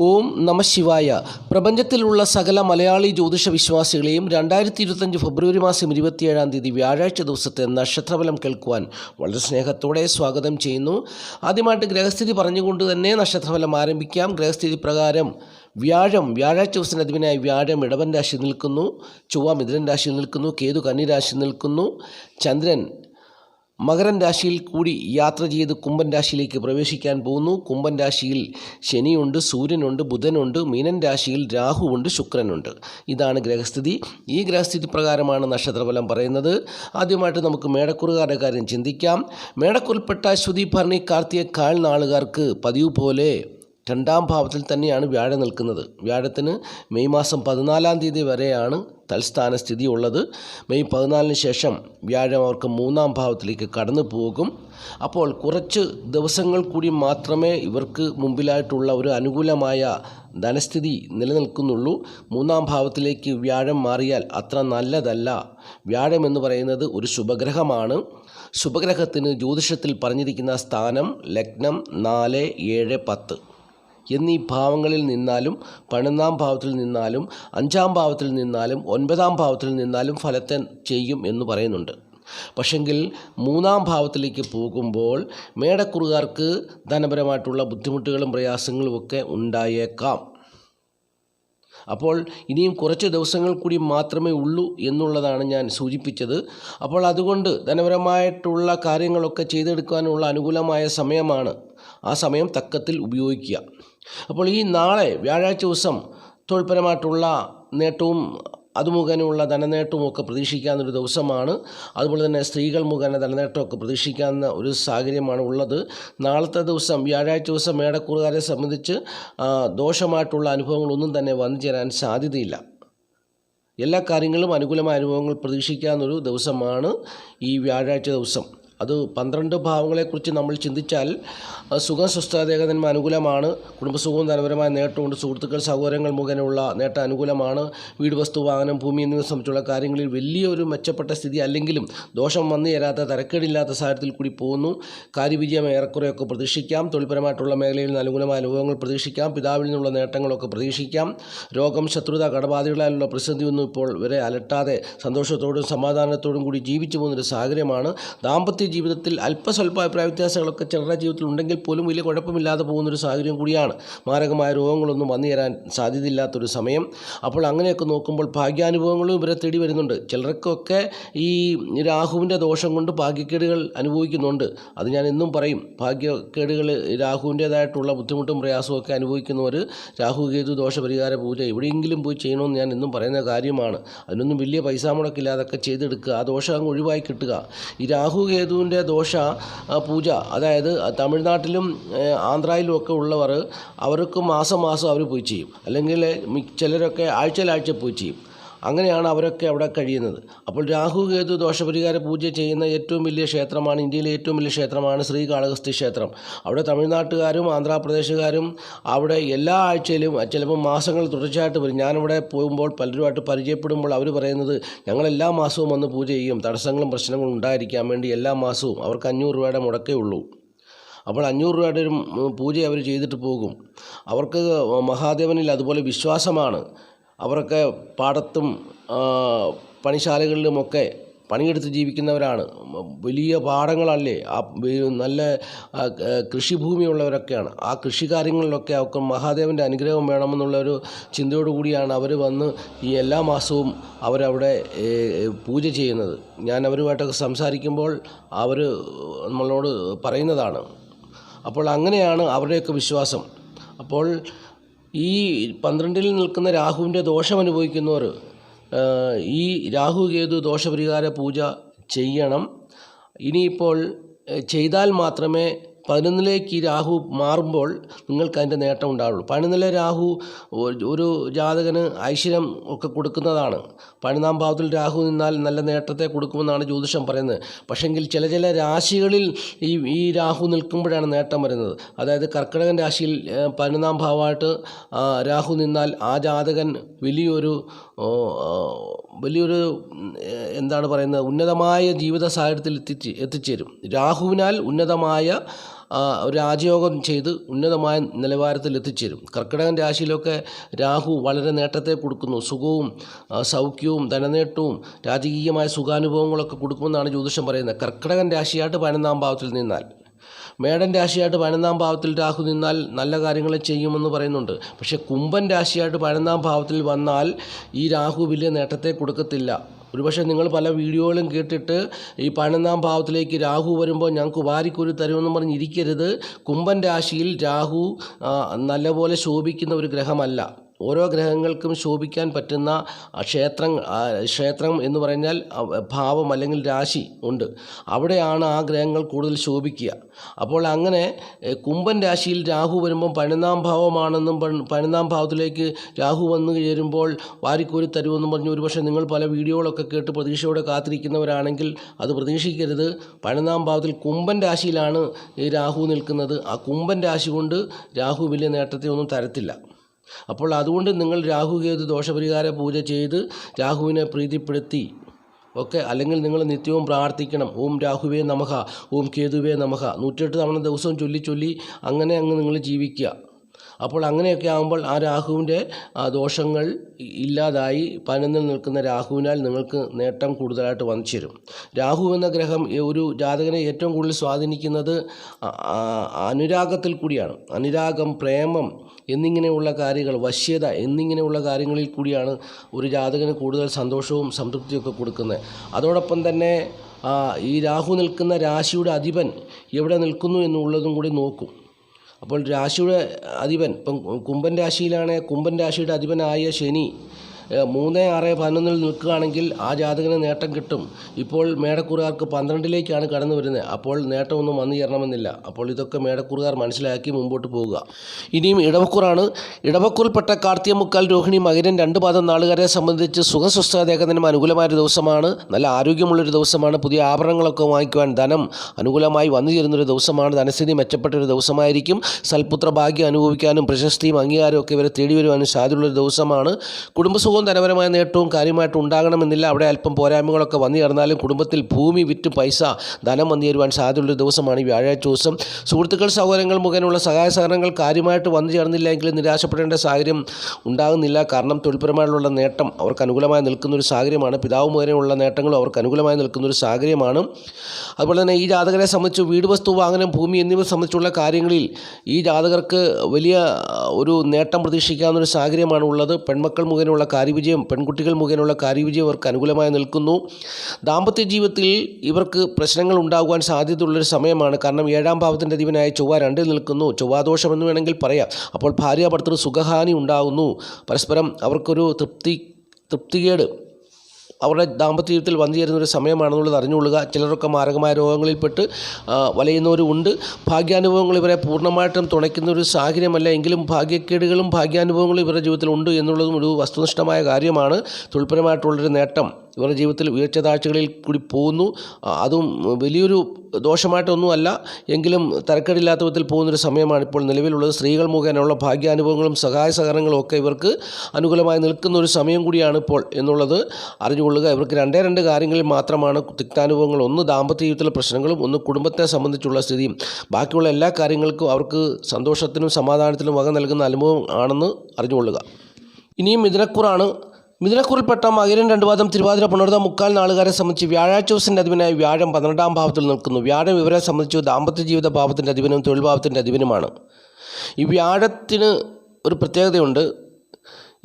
ഓം നമ ശിവായ. പ്രപഞ്ചത്തിലുള്ള സകല മലയാളി ജ്യോതിഷ വിശ്വാസികളെയും രണ്ടായിരത്തി ഇരുപത്തഞ്ച് ഫെബ്രുവരി മാസം ഇരുപത്തിയേഴാം തീയതി വ്യാഴാഴ്ച ദിവസത്തെ നക്ഷത്രഫലം കേൾക്കുവാൻ വളരെ സ്നേഹത്തോടെ സ്വാഗതം ചെയ്യുന്നു. ആദ്യമായിട്ട് ഗ്രഹസ്ഥിതി പറഞ്ഞുകൊണ്ട് തന്നെ നക്ഷത്രഫലം ആരംഭിക്കാം. ഗ്രഹസ്ഥിതി പ്രകാരം വ്യാഴം വ്യാഴാഴ്ച ദിവസത്തിന് അധിപനായി വ്യാഴം ഇടവൻ രാശി നിൽക്കുന്നു. ചൊവ്വ മിഥുനൻ രാശി നിൽക്കുന്നു. കേതു കന്നി രാശി നിൽക്കുന്നു. ചന്ദ്രൻ മകരൻ രാശിയിൽ കൂടി യാത്ര ചെയ്ത് കുംഭൻ രാശിയിലേക്ക് പ്രവേശിക്കാൻ പോകുന്നു. കുംഭൻ രാശിയിൽ ശനിയുണ്ട് സൂര്യനുണ്ട് ബുധനുണ്ട് മീനൻ രാശിയിൽ രാഹുവുണ്ട് ശുക്രനുണ്ട്. ഇതാണ് ഗ്രഹസ്ഥിതി. ഈ ഗ്രഹസ്ഥിതി പ്രകാരമാണ് നക്ഷത്രഫലം പറയുന്നത്. ആദ്യമായിട്ട് നമുക്ക് മേടക്കുറുകാരുടെ കാര്യം ചിന്തിക്കാം. മേടക്കുറിൽപ്പെട്ട അശ്വതി ഭരണി കാർത്തിക കാൽ നാളുകാർക്ക് പതിവ് പോലെ രണ്ടാം ഭാവത്തിൽ തന്നെയാണ് വ്യാഴം നിൽക്കുന്നത്. വ്യാഴത്തിന് മെയ് മാസം പതിനാലാം തീയതി വരെയാണ് തൽസ്ഥാന സ്ഥിതി ഉള്ളത് മെയ് പതിനാലിന് ശേഷം വ്യാഴം അവർക്ക് മൂന്നാം ഭാവത്തിലേക്ക് കടന്നു പോകും. അപ്പോൾ കുറച്ച് ദിവസങ്ങൾ കൂടി മാത്രമേ ഇവർക്ക് മുമ്പിലായിട്ടുള്ള ഒരു അനുകൂലമായ ധനസ്ഥിതി നിലനിൽക്കുന്നുള്ളൂ. മൂന്നാം ഭാവത്തിലേക്ക് വ്യാഴം മാറിയാൽ അത്ര നല്ലതല്ല. വ്യാഴം എന്ന് പറയുന്നത് ഒരു ശുഭഗ്രഹമാണ്. ശുഭഗ്രഹത്തിന് ജ്യോതിഷത്തിൽ പറഞ്ഞിരിക്കുന്ന സ്ഥാനം ലഗ്നം നാല് ഏഴ് പത്ത്. എന്നീ ഭാവങ്ങളിൽ നിന്നാലും പതിനൊന്നാം ഭാവത്തിൽ നിന്നാലും അഞ്ചാം ഭാവത്തിൽ നിന്നാലും ഒൻപതാം ഭാവത്തിൽ നിന്നാലും ഫലത്തെ ചെയ്യും എന്ന് പറയുന്നുണ്ട്. പക്ഷെങ്കിൽ മൂന്നാം ഭാവത്തിലേക്ക് പോകുമ്പോൾ മേടക്കുറുകാർക്ക് ധനപരമായിട്ടുള്ള ബുദ്ധിമുട്ടുകളും പ്രയാസങ്ങളും ഒക്കെ ഉണ്ടായേക്കാം. അപ്പോൾ ഇനിയും കുറച്ച് ദിവസങ്ങൾ കൂടി മാത്രമേ ഉള്ളൂ എന്നുള്ളതാണ് ഞാൻ സൂചിപ്പിച്ചത്. അപ്പോൾ അതുകൊണ്ട് ധനപരമായിട്ടുള്ള കാര്യങ്ങളൊക്കെ ചെയ്തെടുക്കാനുള്ള അനുകൂലമായ സമയമാണ്. ആ സമയം തക്കത്തിൽ ഉപയോഗിക്കുക. അപ്പോൾ ഈ നാളെ വ്യാഴാഴ്ച ദിവസം തൊഴിൽപരമായിട്ടുള്ള നേട്ടവും ധനനേട്ടവും ഒക്കെ പ്രതീക്ഷിക്കാവുന്ന ഒരു ദിവസമാണ്. അതുപോലെ തന്നെ സ്ത്രീകൾ മുഖേന ധനനേട്ടമൊക്കെ പ്രതീക്ഷിക്കാവുന്ന ഒരു സാഹചര്യമാണ് ഉള്ളത്. നാളത്തെ ദിവസം വ്യാഴാഴ്ച ദിവസം മേടക്കൂറുകാരെ സംബന്ധിച്ച് ദോഷമായിട്ടുള്ള അനുഭവങ്ങളൊന്നും തന്നെ വന്നു ചേരാൻ സാധ്യതയില്ല. എല്ലാ കാര്യങ്ങളും അനുകൂലമായ അനുഭവങ്ങൾ പ്രതീക്ഷിക്കാവുന്നൊരു ദിവസമാണ് ഈ വ്യാഴാഴ്ച ദിവസം. അത് പന്ത്രണ്ട് ഭാവങ്ങളെക്കുറിച്ച് നമ്മൾ ചിന്തിച്ചാൽ ആ, സുഖം സ്വസ്ഥതേകതന്മ അനുകൂലമാണ്. കുടുംബസുഖവും ധനപരമായ നേട്ടമുണ്ട് സുഹൃത്തുക്കൾ സഹോദരങ്ങൾ മുഖേനയുള്ള നേട്ടം അനുകൂലമാണ്. വീട് വസ്തു വാഹനം ഭൂമി എന്നിവ സംബന്ധിച്ചുള്ള കാര്യങ്ങളിൽ വലിയൊരു മെച്ചപ്പെട്ട സ്ഥിതി അല്ലെങ്കിലും ദോഷം വന്നു ചേരാത്ത തരക്കേടില്ലാത്ത സാഹചര്യത്തിൽ കൂടി പോകുന്നു. കാര്യവിജയം ഏറെക്കുറെയൊക്കെ പ്രതീക്ഷിക്കാം. തൊഴിൽപരമായിട്ടുള്ള മേഖലയിൽ നിന്ന് അനുകൂലമായ അനുഭവങ്ങൾ പ്രതീക്ഷിക്കാം. പിതാവിൽ നിന്നുള്ള നേട്ടങ്ങളൊക്കെ പ്രതീക്ഷിക്കാം. രോഗം ശത്രുത കടബാധകളാലുള്ള പ്രതിസന്ധിയൊന്നും ഇപ്പോൾ വരെ അലട്ടാതെ സന്തോഷത്തോടും സമാധാനത്തോടും കൂടി ജീവിച്ചു പോകുന്നൊരു സാഹചര്യമാണ്. ദാമ്പത്യ ജീവിതത്തിൽ അല്പസ്വല്പ അഭിപ്രായ വ്യത്യാസങ്ങളൊക്കെ ചിലരുടെ ജീവിതത്തിൽ ഉണ്ടെങ്കിൽ പോലും വലിയ കുഴപ്പമില്ലാതെ പോകുന്നൊരു സാഹചര്യം കൂടിയാണ്. മാരകമായ രോഗങ്ങളൊന്നും വന്നു തരാൻ സാധ്യതയില്ലാത്തൊരു സമയം. അപ്പോൾ അങ്ങനെയൊക്കെ നോക്കുമ്പോൾ ഭാഗ്യാനുഭവങ്ങളും ഇവരെ തേടി വരുന്നുണ്ട്. ചിലർക്കൊക്കെ ഈ രാഹുവിന്റെ ദോഷം കൊണ്ട് ഭാഗ്യക്കേടുകൾ അനുഭവിക്കുന്നുണ്ട്. അത് ഞാൻ എന്നും പറയും. ഭാഗ്യക്കേടുകൾ രാഹുവിന്റേതായിട്ടുള്ള ബുദ്ധിമുട്ടും പ്രയാസവും ഒക്കെ അനുഭവിക്കുന്നവർ രാഹു കേതു ദോഷപരിഹാര പൂജ എവിടെയെങ്കിലും പോയി ചെയ്യണമെന്ന് ഞാൻ എന്നും പറയുന്ന കാര്യമാണ്. അതിനൊന്നും വലിയ പൈസ മുടക്കില്ലാതൊക്കെ ചെയ്തെടുക്കുക. ആ ദോഷം അങ്ങ് ഒഴിവായി കിട്ടുക. ഈ രാഹു കേതുവിന്റെ ദോഷ പൂജ അതായത് തമിഴ്നാട്ടിലും ആന്ധ്രയിലും ഒക്കെ ഉള്ളവർ അവർക്ക് മാസം മാസം അവർ പോയി ചെയ്യും. അല്ലെങ്കിൽ ചിലരൊക്കെ ആഴ്ചയിലാഴ്ച പോയി ചെയ്യും. അങ്ങനെയാണ് അവരൊക്കെ അവിടെ കഴിയുന്നത്. അപ്പോൾ രാഹു കേതു ദോഷപരിഹാര പൂജ ചെയ്യുന്ന ഏറ്റവും വലിയ ക്ഷേത്രമാണ് ഇന്ത്യയിലെ ഏറ്റവും വലിയ ക്ഷേത്രമാണ് ശ്രീകാളഹസ്തി ക്ഷേത്രം. അവിടെ തമിഴ്നാട്ടുകാരും ആന്ധ്രാപ്രദേശുകാരും അവിടെ എല്ലാ ആഴ്ചയിലും ചിലപ്പോൾ മാസങ്ങൾ തുടർച്ചയായിട്ട് വരും. ഞാനിവിടെ പോകുമ്പോൾ പലരുമായിട്ട് പരിചയപ്പെടുമ്പോൾ അവർ പറയുന്നത് ഞങ്ങൾ എല്ലാ മാസവും വന്ന് പൂജ ചെയ്യും. തടസ്സങ്ങളും പ്രശ്നങ്ങളും ഉണ്ടായിരിക്കാൻ വേണ്ടി എല്ലാ മാസവും അവർക്ക് അഞ്ഞൂറ് രൂപയുടെ മുടക്കേ ഉള്ളൂ. അപ്പോൾ അഞ്ഞൂറ് രൂപയുടെ ഒരു പൂജ അവർ ചെയ്തിട്ട് പോകും. അവർക്ക് മഹാദേവനിൽ അതുപോലെ വിശ്വാസമാണ്. അവരൊക്കെ പാടത്തും പണിശാലകളിലുമൊക്കെ പണിയെടുത്ത് ജീവിക്കുന്നവരാണ്. വലിയ പാടങ്ങളല്ലേ ആ നല്ല കൃഷിഭൂമിയുള്ളവരൊക്കെയാണ്. ആ കൃഷി കാര്യങ്ങളിലൊക്കെ അവർക്ക് മഹാദേവന്റെ അനുഗ്രഹം വേണമെന്നുള്ള ഒരു ചിന്തയോടുകൂടിയാണ് അവർ വന്ന് ഈ എല്ലാ മാസവും അവരവിടെ പൂജ ചെയ്യുന്നത്. ഞാൻ അവരുമായിട്ടൊക്കെ സംസാരിക്കുമ്പോൾ അവർ നമ്മളോട് പറയുന്നതാണ്. അപ്പോൾ അങ്ങനെയാണ് അവരുടെയൊക്കെ വിശ്വാസം. അപ്പോൾ ഈ പന്ത്രണ്ടിൽ നിൽക്കുന്ന രാഹുവിന്റെ ദോഷം അനുഭവിക്കുന്നവർ ഈ രാഹു കേതു ദോഷപരിഹാര പൂജ ചെയ്യണം. ഇനിയിപ്പോൾ ചെയ്താൽ മാത്രമേ പതിനൊന്നിലേക്ക് ഈ രാഹു മാറുമ്പോൾ നിങ്ങൾക്ക് അതിന്റെ നേട്ടം ഉണ്ടാവുള്ളൂ. പതിനൊന്നിലെ രാഹു ഒരു- ജാതകന് ഐശ്വര്യം ഒക്കെ കൊടുക്കുന്നതാണ്. പതിനൊന്നാം ഭാവത്തിൽ രാഹു നിന്നാൽ നല്ല നേട്ടത്തെ കൊടുക്കുമെന്നാണ് ജ്യോതിഷം പറയുന്നത്. പക്ഷെങ്കിൽ ചില ചില രാശികളിൽ ഈ ഈ രാഹു നിൽക്കുമ്പോഴാണ് നേട്ടം വരുന്നത്. അതായത് കർക്കിടകൻ രാശിയിൽ പതിനൊന്നാം ഭാവമായിട്ട് രാഹു നിന്നാൽ ആ ജാതകൻ വലിയൊരു വലിയൊരു എന്താണ് പറയുന്നത് ഉന്നതമായ ജീവിത സാഹചര്യത്തിൽ എത്തിച്ച് എത്തിച്ചേരും. രാഹുവിനാൽ ഉന്നതമായ രാജയോഗം ചെയ്ത് ഉന്നതമായ നിലവാരത്തിൽ എത്തിച്ചേരും കർക്കിടകൻ രാശിയിലൊക്കെ രാഹു വളരെ നേട്ടത്തെ കൊടുക്കുന്നു. സുഖവും സൗഖ്യവും ധനനേട്ടവും രാജകീയമായ സുഖാനുഭവങ്ങളൊക്കെ കൊടുക്കുമെന്നാണ് ജ്യോതിഷം പറയുന്നത്. കർക്കിടകൻ രാശിയായിട്ട് പതിനൊന്നാം ഭാവത്തിൽ നിന്നാൽ മേടൻ രാശിയായിട്ട് പതിനൊന്നാം ഭാവത്തിൽ രാഹു നിന്നാൽ നല്ല കാര്യങ്ങൾ ചെയ്യുമെന്ന് പറയുന്നുണ്ട്. പക്ഷേ കുംഭൻ രാശിയായിട്ട് പതിനൊന്നാം ഭാവത്തിൽ വന്നാൽ ഈ രാഹു വലിയ നേട്ടത്തെ കൊടുക്കത്തില്ല. ഒരുപക്ഷെ നിങ്ങൾ പല വീഡിയോകളും കേട്ടിട്ട് ഈ പതിനൊന്നാം ഭാവത്തിലേക്ക് രാഹു വരുമ്പോൾ ഞങ്ങൾക്ക് വാരിക്കൊരു തരുമെന്ന് പറഞ്ഞിരിക്കരുത് കുംഭൻ രാശിയിൽ രാഹു നല്ലപോലെ ശോഭിക്കുന്ന ഒരു ഗ്രഹമല്ല. ഓരോ ഗ്രഹങ്ങൾക്കും ശോഭിക്കാൻ പറ്റുന്ന ക്ഷേത്രം ക്ഷേത്രം എന്ന് പറഞ്ഞാൽ ഭാവം അല്ലെങ്കിൽ രാശി ഉണ്ട്. അവിടെയാണ് ആ ഗ്രഹങ്ങൾ കൂടുതൽ ശോഭിക്കുക. അപ്പോൾ അങ്ങനെ കുംഭൻ രാശിയിൽ രാഹു വരുമ്പം പതിനൊന്നാം ഭാവമാണെന്നും പതിനൊന്നാം ഭാവത്തിലേക്ക് രാഹു വന്നു ചേരുമ്പോൾ വാരിക്കോരി തരുമെന്നും പറഞ്ഞു ഒരുപക്ഷെ നിങ്ങൾ പല വീഡിയോകളൊക്കെ കേട്ട് പ്രതീക്ഷയോടെ കാത്തിരിക്കുന്നവരാണെങ്കിൽ അത് പ്രതീക്ഷിക്കരുത്. പതിനൊന്നാം ഭാവത്തിൽ കുംഭൻ രാശിയിലാണ് ഈ രാഹു നിൽക്കുന്നത്. ആ കുംഭൻ രാശി കൊണ്ട് രാഹു വലിയ നേട്ടത്തെ ഒന്നും തരത്തില്ല. അപ്പോൾ അതുകൊണ്ട് നിങ്ങൾ രാഹുകേതു ദോഷപരിഹാര പൂജ ചെയ്ത് രാഹുവിനെ പ്രീതിപ്പെടുത്തി. ഒക്കെ അല്ലെങ്കിൽ നിങ്ങൾ നിത്യവും പ്രാർത്ഥിക്കണം. ഓം രാഹുവേ നമഹ ഓം കേതുവേ നമഹ. നൂറ്റെട്ട് തവണ ദിവസവും ചൊല്ലി ചൊല്ലി അങ്ങനെ അങ്ങ് നിങ്ങൾ ജീവിക്കുക. അപ്പോൾ അങ്ങനെയൊക്കെ ആകുമ്പോൾ ആ രാഹുവിന്റെ ദോഷങ്ങൾ ഇല്ലാതായി പനന്നിൽ നിൽക്കുന്ന രാഹുവിനാൽ നിങ്ങൾക്ക് നേട്ടം കൂടുതലായിട്ട് വന്നു ചേരും രാഹു എന്ന ഗ്രഹം ഒരു ജാതകനെ ഏറ്റവും കൂടുതൽ സ്വാധീനിക്കുന്നത് അനുരാഗത്തിൽ കൂടിയാണ്. അനുരാഗം പ്രേമം എന്നിങ്ങനെയുള്ള കാര്യങ്ങൾ വശ്യത എന്നിങ്ങനെയുള്ള കാര്യങ്ങളിൽ കൂടിയാണ് ഒരു ജാതകന് കൂടുതൽ സന്തോഷവും സംതൃപ്തിയൊക്കെ കൊടുക്കുന്നത്. അതോടൊപ്പം തന്നെ ഈ രാഹു നിൽക്കുന്ന രാശിയുടെ അധിപൻ എവിടെ നിൽക്കുന്നു എന്നുള്ളതും കൂടി നോക്കും. അപ്പോൾ രാശിയുടെ അധിപൻ ഇപ്പം കുംഭൻ രാശിയിലാണെങ്കിൽ കുംഭൻ രാശിയുടെ അധിപനായ ശനി മൂന്ന് ആറ് പതിനൊന്നിൽ നിൽക്കുകയാണെങ്കിൽ ആ ജാതകന് നേട്ടം കിട്ടും. ഇപ്പോൾ മേടക്കുറുകാർക്ക് പന്ത്രണ്ടിലേക്കാണ് കടന്നു വരുന്നത്. അപ്പോൾ നേട്ടമൊന്നും വന്നു ചേരണമെന്നില്ല. അപ്പോൾ ഇതൊക്കെ മേടക്കുറുകാർ മനസ്സിലാക്കി മുമ്പോട്ട് പോവുക. ഇനിയും ഇടവക്കൂറാണ്. ഇടവക്കൂറിൽപ്പെട്ട കാർത്തികമുക്കാൽ രോഹിണി മകരൻ രണ്ട് പാദം നാളുകാരെ സംബന്ധിച്ച് സുഖസ്വസ്ഥതേഖനും അനുകൂലമായൊരു ദിവസമാണ്. നല്ല ആരോഗ്യമുള്ളൊരു ദിവസമാണ്. പുതിയ ആഭരണങ്ങളൊക്കെ വാങ്ങിക്കുവാൻ ധനം അനുകൂലമായി വന്നു ചേരുന്നൊരു ദിവസമാണ്. ധനസ്ഥിതി മെച്ചപ്പെട്ട ഒരു ദിവസമായിരിക്കും. സൽപുത്ര ഭാഗ്യം അനുഭവിക്കാനും പ്രശസ്തിയും അംഗീകാരവും ഒക്കെ ഇവരെ തേടി വരുവാനും സാധ്യതയുള്ളൊരു ദിവസമാണ്. കുടുംബസുഖവും ധനപരമായ നേട്ടവും കാര്യമായിട്ട് ഉണ്ടാകണമെന്നില്ല. അവിടെ അല്പം പോരായ്മകളൊക്കെ വന്നു ചേർന്നാലും കുടുംബത്തിൽ ഭൂമി വിറ്റ് പൈസ ധനം വന്നു ചേരുവാൻ സാധ്യതയുള്ള ദിവസമാണ് ഈ വ്യാഴാഴ്ച ദിവസം. സുഹൃത്തുക്കൾ സൗകര്യങ്ങൾ മുഖേനയുള്ള സഹായ സഹകരണങ്ങൾ കാര്യമായിട്ട് വന്നു ചേർന്നില്ല എങ്കിലും നിരാശപ്പെടേണ്ട സാഹചര്യം ഉണ്ടാകുന്നില്ല. കാരണം തൊഴിൽപരമായുള്ള നേട്ടം അവർക്ക് അനുകൂലമായി നിൽക്കുന്ന ഒരു സാഹചര്യമാണ്. പിതാവ് മുഖേനയുള്ള നേട്ടങ്ങളും അവർക്ക് അനുകൂലമായി നിൽക്കുന്ന ഒരു സാഹചര്യമാണ്. അതുപോലെ തന്നെ ഈ ജാതകരെ സംബന്ധിച്ച് വീട് വസ്തു വാങ്ങനം ഭൂമി എന്നിവ സംബന്ധിച്ചുള്ള കാര്യങ്ങളിൽ ഈ ജാതകർക്ക് വലിയ ഒരു നേട്ടം പ്രതീക്ഷിക്കാവുന്ന ഒരു സാഹചര്യമാണ് ഉള്ളത്. പെൺമക്കൾ മുഖേനയുള്ള കാര്യവിജയം പെൺകുട്ടികൾ മുഖേനയുള്ള കാര്യവിജയം അവർക്ക് അനുകൂലമായി നിൽക്കുന്നു. ദാമ്പത്യ ജീവിതത്തിൽ ഇവർക്ക് പ്രശ്നങ്ങൾ ഉണ്ടാകുവാൻ സാധ്യതയുള്ളൊരു സമയമാണ്. കാരണം ഏഴാം ഭാവത്തിന്റെ അധിപനായ ചൊവ്വ രണ്ടിൽ നിൽക്കുന്നു. ചൊവ്വാദോഷം എന്ന് വേണമെങ്കിൽ പറയാം. അപ്പോൾ ഭാര്യ സുഖഹാനി ഉണ്ടാകുന്നു. പരസ്പരം അവർക്കൊരു തൃപ്തി തൃപ്തികേട് അവരുടെ ദാമ്പത്യ ജീവിതത്തിൽ വന്നു ചേരുന്ന ഒരു സമയമാണെന്നുള്ളത് അറിഞ്ഞുകൊള്ളുക. ചിലരൊക്കെ മാരകമായ രോഗങ്ങളിൽപ്പെട്ട് വലയുന്നവരുമുണ്ട്. ഭാഗ്യാനുഭവങ്ങൾ ഇവരെ പൂർണമായിട്ടും തുണയ്ക്കുന്ന ഒരു സാഹചര്യമല്ല. എങ്കിലും ഭാഗ്യക്കേടുകളും ഭാഗ്യാനുഭവങ്ങളും ഇവരുടെ ജീവിതത്തിൽ ഉണ്ട് എന്നുള്ളതും ഒരു വസ്തുനിഷ്ഠമായ കാര്യമാണ്. തൊഴിൽപരമായിട്ടുള്ളൊരു നേട്ടം. ഇവരുടെ ജീവിതത്തിൽ ഉയർച്ച താഴ്ചകളിൽ കൂടി പോകുന്നു. അതും വലിയൊരു ദോഷമായിട്ടൊന്നും അല്ല എങ്കിലും തരക്കേടില്ലാത്ത വിധത്തിൽ പോകുന്നൊരു സമയമാണ് ഇപ്പോൾ നിലവിലുള്ളത്. സ്ത്രീകൾ മുഖേനയുള്ള ഭാഗ്യാനുഭവങ്ങളും സഹായ സഹകരണങ്ങളും ഒക്കെ ഇവർക്ക് അനുകൂലമായി നിൽക്കുന്ന ഒരു സമയം കൂടിയാണ് ഇപ്പോൾ എന്നുള്ളത് അറിഞ്ഞുകൊള്ളുക. ഇവർക്ക് രണ്ടേ രണ്ട് കാര്യങ്ങളിൽ മാത്രമാണ് തിക്താനുഭവങ്ങൾ. ഒന്ന് ദാമ്പത്യ ജീവിതത്തിലെ പ്രശ്നങ്ങളും ഒന്ന് കുടുംബത്തെ സംബന്ധിച്ചുള്ള സ്ഥിതിയും. ബാക്കിയുള്ള എല്ലാ കാര്യങ്ങൾക്കും അവർക്ക് സന്തോഷത്തിനും സമാധാനത്തിനും വക നൽകുന്ന അനുഭവം ആണെന്ന് അറിഞ്ഞുകൊള്ളുക. ഇനിയും മിഥുനക്കുറാണ് മിഥുനക്കുറിൽപ്പെട്ട മകരൻ രണ്ടുപാദം തിരുവാതിര പുണർന്ന മുക്കാൽ നാളുകാരെ സംബന്ധിച്ച് വ്യാഴാഴ്ച ദിവസത്തിന്റെ അധിപനായി വ്യാഴം പന്ത്രണ്ടാം ഭാവത്തിൽ നിൽക്കുന്നു. വ്യാഴം ഇവരെ സംബന്ധിച്ച് ദാമ്പത്യ ജീവിത ഭാവത്തിന്റെ അധിപനും തൊഴിൽ ഭാവത്തിന്റെ അധിപനുമാണ്. ഈ വ്യാഴത്തിന് ഒരു പ്രത്യേകതയുണ്ട്.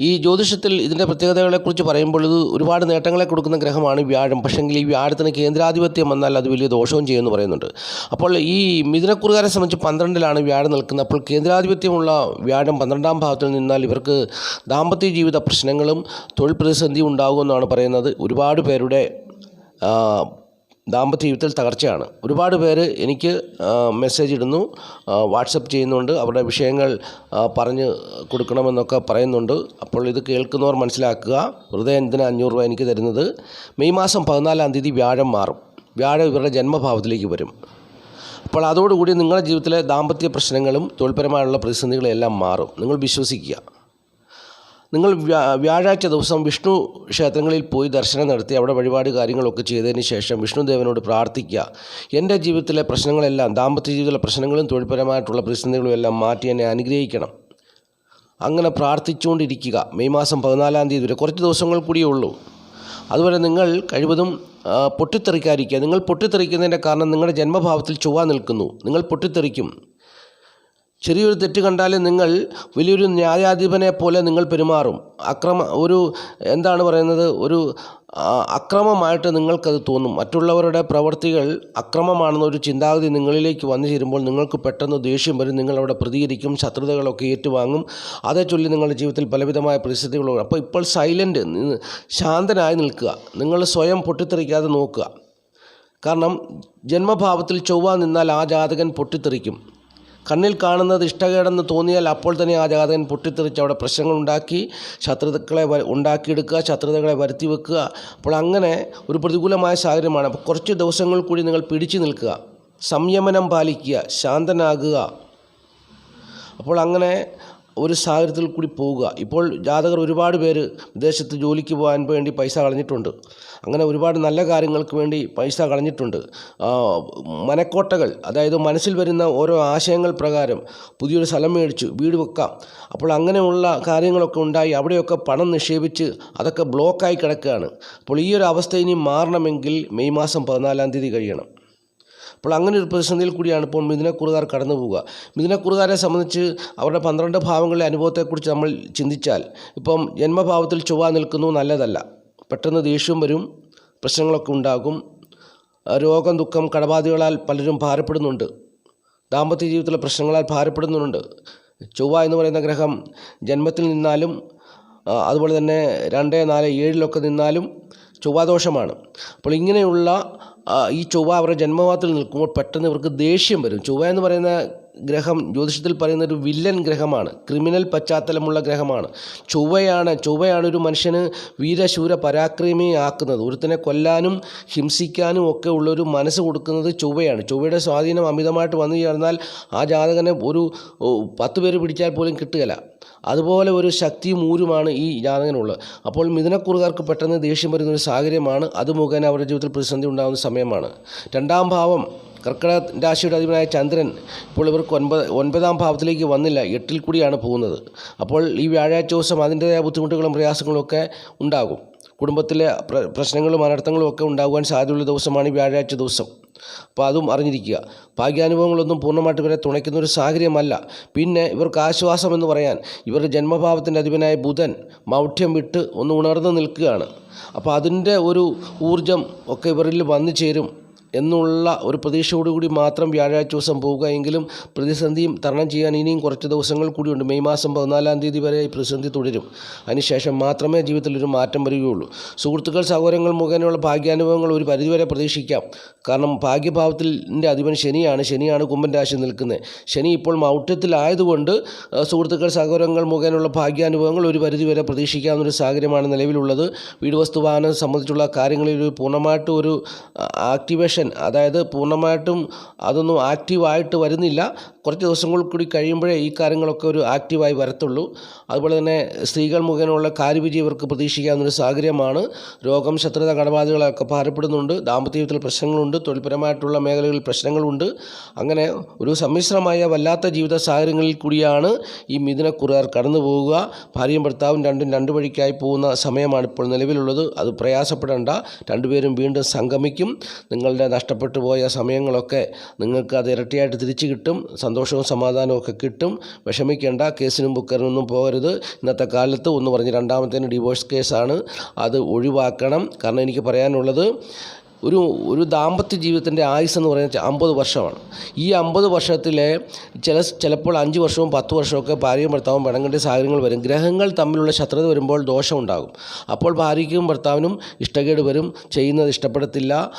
ഈ ജ്യോതിഷത്തിൽ ഇതിന്റെ പ്രത്യേകതകളെക്കുറിച്ച് പറയുമ്പോൾ ഇത് ഒരുപാട് നേട്ടങ്ങളെ കൊടുക്കുന്ന ഗ്രഹമാണ് വ്യാഴം. പക്ഷേങ്കിൽ ഈ വ്യാഴത്തിന് കേന്ദ്രാധിപത്യം വന്നാൽ അത് വലിയ ദോഷവും ചെയ്യുമെന്ന് പറയുന്നുണ്ട്. അപ്പോൾ ഈ മിഥുനക്കുറുകാരെ സംബന്ധിച്ച് പന്ത്രണ്ടിലാണ് വ്യാഴം നിൽക്കുന്നത്. അപ്പോൾ കേന്ദ്രാധിപത്യമുള്ള വ്യാഴം പന്ത്രണ്ടാം ഭാഗത്തിൽ നിന്നാൽ ഇവർക്ക് ദാമ്പത്യ ജീവിത പ്രശ്നങ്ങളും തൊഴിൽ പ്രതിസന്ധിയും ഉണ്ടാകുമെന്നാണ് പറയുന്നത്. ഒരുപാട് പേരുടെ ദാമ്പത്യ ജീവിതത്തിൽ തകർച്ചയാണ്. ഒരുപാട് പേര് എനിക്ക് മെസ്സേജ് ഇടുന്നു വാട്സപ്പ് ചെയ്യുന്നുണ്ട്. അവരുടെ വിഷയങ്ങൾ പറഞ്ഞ് കൊടുക്കണമെന്നൊക്കെ പറയുന്നുണ്ട്. അപ്പോൾ ഇത് കേൾക്കുന്നവർ മനസ്സിലാക്കുക. വെറുതെ എന്തിനാ അഞ്ഞൂറ് രൂപ എനിക്ക് തരുന്നത്? മെയ് മാസം പതിനാലാം തീയതി വ്യാഴം മാറും. വ്യാഴം ഇവരുടെ ജന്മഭാവത്തിലേക്ക് വരും. അപ്പോൾ അതോടുകൂടി നിങ്ങളുടെ ജീവിതത്തിലെ ദാമ്പത്യ പ്രശ്നങ്ങളും തൊഴിൽപരമായുള്ള പ്രതിസന്ധികളും എല്ലാം മാറും. നിങ്ങൾ വിശ്വസിക്കുക. നിങ്ങൾ വ്യാ വ്യാഴാഴ്ച ദിവസം വിഷ്ണു ക്ഷേത്രങ്ങളിൽ പോയി ദർശനം നടത്തി അവിടെ വഴിപാട് കാര്യങ്ങളൊക്കെ ചെയ്തതിന് ശേഷം വിഷ്ണുദേവനോട് പ്രാർത്ഥിക്കുക. എന്റെ ജീവിതത്തിലെ പ്രശ്നങ്ങളെല്ലാം ദാമ്പത്യ ജീവിതത്തിലെ പ്രശ്നങ്ങളും തൊഴിൽപരമായിട്ടുള്ള പ്രതിസന്ധികളും എല്ലാം മാറ്റി എന്നെ അനുഗ്രഹിക്കണം. അങ്ങനെ പ്രാർത്ഥിച്ചുകൊണ്ടിരിക്കുക. മെയ് മാസം പതിനാലാം തീയതി വരെ. കുറച്ച് ദിവസങ്ങൾ കൂടിയേ ഉള്ളൂ. അതുപോലെ നിങ്ങൾ കഴിവതും പൊട്ടിത്തെറിക്കാതിരിക്കുക. നിങ്ങൾ പൊട്ടിത്തെറിക്കുന്നതിന്റെ കാരണം നിങ്ങളുടെ ജന്മഭാവത്തിൽ ചൊവ്വ നിൽക്കുന്നു. നിങ്ങൾ പൊട്ടിത്തെറിക്കും. ചെറിയൊരു തെറ്റ് കണ്ടാൽ നിങ്ങൾ വലിയൊരു ന്യായാധിപനെ പോലെ നിങ്ങൾ പെരുമാറും. അക്രമ ഒരു എന്താണ് പറയുന്നത് ഒരു അക്രമമായിട്ട് നിങ്ങൾക്കത് തോന്നും. മറ്റുള്ളവരുടെ പ്രവർത്തികൾ അക്രമമാണെന്നൊരു ചിന്താഗതി നിങ്ങളിലേക്ക് വന്നു ചേരുമ്പോൾ നിങ്ങൾക്ക് പെട്ടെന്ന് ദേഷ്യം വരും. നിങ്ങളവിടെ പ്രതികരിക്കും ശത്രുതകളൊക്കെ ഏറ്റുവാങ്ങും. അതേ ചൊല്ലി നിങ്ങളുടെ ജീവിതത്തിൽ പലവിധമായ പ്രതിസന്ധികൾ അപ്പോൾ ഇപ്പോൾ സൈലന്റ് ശാന്തനായി നിൽക്കുക. നിങ്ങൾ സ്വയം പൊട്ടിത്തെറിക്കാതെ നോക്കുക. കാരണം ജന്മഭാവത്തിൽ ചൊവ്വ നിന്നാൽ ആ ജാതകൻ പൊട്ടിത്തെറിക്കും. കണ്ണിൽ കാണുന്നത് ഇഷ്ടകേടെന്ന് തോന്നിയാൽ അപ്പോൾ തന്നെ ആ ജാതകൻ പൊട്ടിത്തെറിച്ച് അവിടെ പ്രശ്നങ്ങളുണ്ടാക്കി ശത്രുക്കളെ ഉണ്ടാക്കിയെടുക്കുക ശത്രുതകളെ വരുത്തി വെക്കുക. അപ്പോൾ അങ്ങനെ ഒരു പ്രതികൂലമായ സാഹചര്യമാണ്. അപ്പോൾ കുറച്ച് ദിവസങ്ങൾ കൂടി നിങ്ങൾ പിടിച്ചു നിൽക്കുക. സംയമനം പാലിക്കുക. ശാന്തനാകുക. അപ്പോൾ അങ്ങനെ ഒരു സാഹചര്യത്തിൽ കൂടി പോവുക. ഇപ്പോൾ ജാതകർ ഒരുപാട് പേര് വിദേശത്ത് ജോലിക്ക് പോകാൻ വേണ്ടി പൈസ കളഞ്ഞിട്ടുണ്ട്. അങ്ങനെ ഒരുപാട് നല്ല കാര്യങ്ങൾക്ക് വേണ്ടി പൈസ കളഞ്ഞിട്ടുണ്ട്. മനക്കോട്ടകൾ അതായത് മനസ്സിൽ വരുന്ന ഓരോ ആശയങ്ങൾ പ്രകാരം പുതിയൊരു സ്ഥലം മേടിച്ചു വീട് വെക്കാം. അപ്പോൾ അങ്ങനെയുള്ള കാര്യങ്ങളൊക്കെ ഉണ്ടായി അവിടെയൊക്കെ പണം നിക്ഷേപിച്ച് അതൊക്കെ ബ്ലോക്കായി കിടക്കുകയാണ്. അപ്പോൾ ഈ ഒരു അവസ്ഥ ഇനി മാറണമെങ്കിൽ മെയ് മാസം പതിനാലാം തീയതി കഴിയണം. അപ്പോൾ അങ്ങനെ ഒരു പ്രതിസന്ധിയിൽ കൂടിയാണ് ഇപ്പോൾ മിഥുനക്കുറുകാർ കടന്നു പോവുക. മിഥുനക്കുറുകാരെ സംബന്ധിച്ച് അവരുടെ പന്ത്രണ്ട് ഭാവങ്ങളിലെ അനുഭവത്തെക്കുറിച്ച് നമ്മൾ ചിന്തിച്ചാൽ ഇപ്പം ജന്മഭാവത്തിൽ ചൊവ്വ നിൽക്കുന്നു നല്ലതല്ല. പെട്ടെന്ന് ദേഷ്യം വരും പ്രശ്നങ്ങളൊക്കെ ഉണ്ടാകും. രോഗം ദുഃഖം കടബാധികളാൽ പലരും ഭാരപ്പെടുന്നുണ്ട്. ദാമ്പത്യ ജീവിതത്തിലെ പ്രശ്നങ്ങളാൽ ഭാരപ്പെടുന്നുണ്ട്. ചൊവ്വ എന്ന് പറയുന്ന ഗ്രഹം ജന്മത്തിൽ നിന്നാലും അതുപോലെ തന്നെ രണ്ട് നാല് ഏഴിലൊക്കെ നിന്നാലും ചൊവ്വാദോഷമാണ്. അപ്പോൾ ഇങ്ങനെയുള്ള ഈ ചൊവ്വ അവരുടെ ജന്മഭാവത്തിൽ നിൽക്കുമ്പോൾ പെട്ടെന്ന് ഇവർക്ക് ദേഷ്യം വരും. ചൊവ്വ എന്ന് പറയുന്ന ഗ്രഹം ജ്യോതിഷത്തിൽ പറയുന്ന ഒരു വില്ലൻ ഗ്രഹമാണ്. ക്രിമിനൽ പശ്ചാത്തലമുള്ള ഗ്രഹമാണ്. ചൊവ്വയാണ് ചൊവ്വയാണ് ഒരു മനുഷ്യന് വീരശൂര പരാക്രമിയാക്കുന്നത് ഒരുത്തനെ കൊല്ലാനും ഹിംസിക്കാനും ഒക്കെ ഉള്ളൊരു മനസ്സ് കൊടുക്കുന്നത് ചൊവ്വയാണ്. ചൊവ്വയുടെ സ്വാധീനം അമിതമായിട്ട് വന്നു ചേർന്നാൽ ആ ജാതകനെ ഒരു പത്ത് പേര് പിടിച്ചാൽ പോലും കിട്ടുകയില്ല. അതുപോലെ ഒരു ശക്തിയും ഊരുമാണ് ഈ ജാതകനുള്ളത്. അപ്പോൾ മിഥുനക്കുറുകാർക്ക് പെട്ടെന്ന് ദേഷ്യം വരുന്ന ഒരു സാഹചര്യമാണ്. അത് മുഖേന അവരുടെ ജീവിതത്തിൽ പ്രതിസന്ധി ഉണ്ടാകുന്ന സമയമാണ്. രണ്ടാം ഭാവം കർക്കിടക രാശിയുടെ അധിപനായ ചന്ദ്രൻ ഇപ്പോൾ ഇവർക്ക് ഒൻപത് ഒൻപതാം ഭാവത്തിലേക്ക് വന്നില്ല. എട്ടിൽ കൂടിയാണ് പോകുന്നത്. അപ്പോൾ ഈ വ്യാഴാഴ്ച ദിവസം അതിന്റെതായ ബുദ്ധിമുട്ടുകളും പ്രയാസങ്ങളും ഒക്കെ ഉണ്ടാകും. കുടുംബത്തിലെ പ്ര- പ്രശ്നങ്ങളും അനർത്ഥങ്ങളും ഒക്കെ ഉണ്ടാകുവാൻ സാധ്യതയുള്ള ദിവസമാണ് ഈ വ്യാഴാഴ്ച ദിവസം. അപ്പോൾ അതും അറിഞ്ഞിരിക്കുക. ഭാഗ്യാനുഭവങ്ങളൊന്നും പൂർണമായിട്ട് ഇവരെ തുണയ്ക്കുന്ന ഒരു സാഹചര്യമല്ല. പിന്നെ ഇവർക്ക് ആശ്വാസം എന്ന് പറയാൻ ഇവരുടെ ജന്മഭാവത്തിന്റെ അധിപനായ ബുധൻ മൗഢ്യം വിട്ട് ഒന്ന് ഉണർന്നു നിൽക്കുകയാണ്. അപ്പോൾ അതിന്റെ ഒരു ഊർജം ഒക്കെ ഇവരിൽ വന്നു ചേരും. എന്നുള്ള ഒരു പ്രതീക്ഷയോടുകൂടി മാത്രം വ്യാഴാഴ്ച ദിവസം പോവുക എങ്കിലും പ്രതിസന്ധിയും തരണം ചെയ്യാൻ ഇനിയും കുറച്ച് ദിവസങ്ങൾ കൂടിയുണ്ട്. മെയ് മാസം പതിനാലാം തീയതി വരെ ഈ പ്രതിസന്ധി തുടരും. അതിനുശേഷം മാത്രമേ ജീവിതത്തിൽ ഒരു മാറ്റം വരികയുള്ളൂ. സുഹൃത്തുക്കൾ സഹോദരങ്ങൾ മുഖേനയുള്ള ഭാഗ്യാനുഭവങ്ങൾ ഒരു പരിധിവരെ പ്രതീക്ഷിക്കാം. കാരണം ഭാഗ്യഭാവത്തിന്റെ അധിപൻ ശനിയാണ്. ശനിയാണ് കുംഭൻ രാശി നിൽക്കുന്നത്. ശനി ഇപ്പോൾ മൗഢ്യത്തിലായതുകൊണ്ട് സുഹൃത്തുക്കൾ സഹോദരങ്ങൾ മുഖേനയുള്ള ഭാഗ്യാനുഭവങ്ങൾ ഒരു പരിധിവരെ പ്രതീക്ഷിക്കാവുന്നൊരു സാഹചര്യമാണ് നിലവിലുള്ളത്. വീട് വസ്തു വാഹനം സംബന്ധിച്ചുള്ള കാര്യങ്ങളിൽ ഒരു പൂർണമായിട്ടും ഒരു ആക്ടിവേഷൻ അതായത് പൂർണമായിട്ടും അതൊന്നും ആക്റ്റീവായിട്ട് വരുന്നില്ല. കുറച്ച് ദിവസങ്ങൾ കൂടി കഴിയുമ്പോഴേ ഈ കാര്യങ്ങളൊക്കെ ഒരു ആക്റ്റീവായി വരത്തുള്ളൂ. അതുപോലെ തന്നെ സ്ത്രീകൾ മുഖേനയുള്ള കാര്യവിജയം ഇവർക്ക് പ്രതീക്ഷിക്കാവുന്നൊരു സാഹചര്യമാണ്. രോഗം ശത്രുത കടബാധകളൊക്കെ ഭാരപ്പെടുന്നുണ്ട്. ദാമ്പത്യത്തിൽ പ്രശ്നങ്ങളുണ്ട്. തൊഴിൽപരമായിട്ടുള്ള മേഖലകളിൽ പ്രശ്നങ്ങളുണ്ട്. അങ്ങനെ ഒരു സമ്മിശ്രമായ വല്ലാത്ത ജീവിത സാഹചര്യങ്ങളിൽ കൂടിയാണ് ഈ മിഥുനക്കുറുകാർ കടന്നു പോവുക ഭാര്യയും ഭർത്താവും രണ്ടും രണ്ടു വഴിക്കായി പോകുന്ന സമയമാണ് ഇപ്പോൾ നിലവിലുള്ളത്. അത് പ്രയാസപ്പെടേണ്ട. രണ്ടുപേരും വീണ്ടും സംഗമിക്കും. നിങ്ങളുടെ നഷ്ടപ്പെട്ടു പോയ സമയങ്ങളൊക്കെ നിങ്ങൾക്ക് അത് ഇരട്ടിയായിട്ട് തിരിച്ചു കിട്ടും. സന്തോഷവും സമാധാനവും ഒക്കെ കിട്ടും. വിഷമിക്കേണ്ട കേസിനും ബുക്കറിനൊന്നും പോകരുത്. ഇന്നത്തെ കാലത്ത് ഒന്ന് പറഞ്ഞ് രണ്ടാമത്തേന് ഡിവോഴ്സ് കേസാണ് അത് ഒഴിവാക്കണം. കാരണം എനിക്ക് പറയാനുള്ളത് ഒരു ഒരു ദാമ്പത്യ ജീവിതത്തിന്റെ ആയുസ് എന്ന് പറയുന്നത് അമ്പത് വർഷമാണ്. ഈ അമ്പത് വർഷത്തിലെ ചില ചിലപ്പോൾ അഞ്ച് വർഷവും പത്ത് വർഷമൊക്കെ ഭാര്യയും ഭർത്താവും പിണങ്ങേണ്ട സാഹചര്യങ്ങൾ വരും. ഗ്രഹങ്ങൾ തമ്മിലുള്ള ശത്രുത വരുമ്പോൾ ദോഷം ഉണ്ടാകും അപ്പോൾ ഭാര്യയ്ക്കും ഭർത്താവിനും ഇഷ്ടക്കേട് വരും. ചെയ്യുന്നത് ഇഷ്ടപ്പെടത്തില്ല.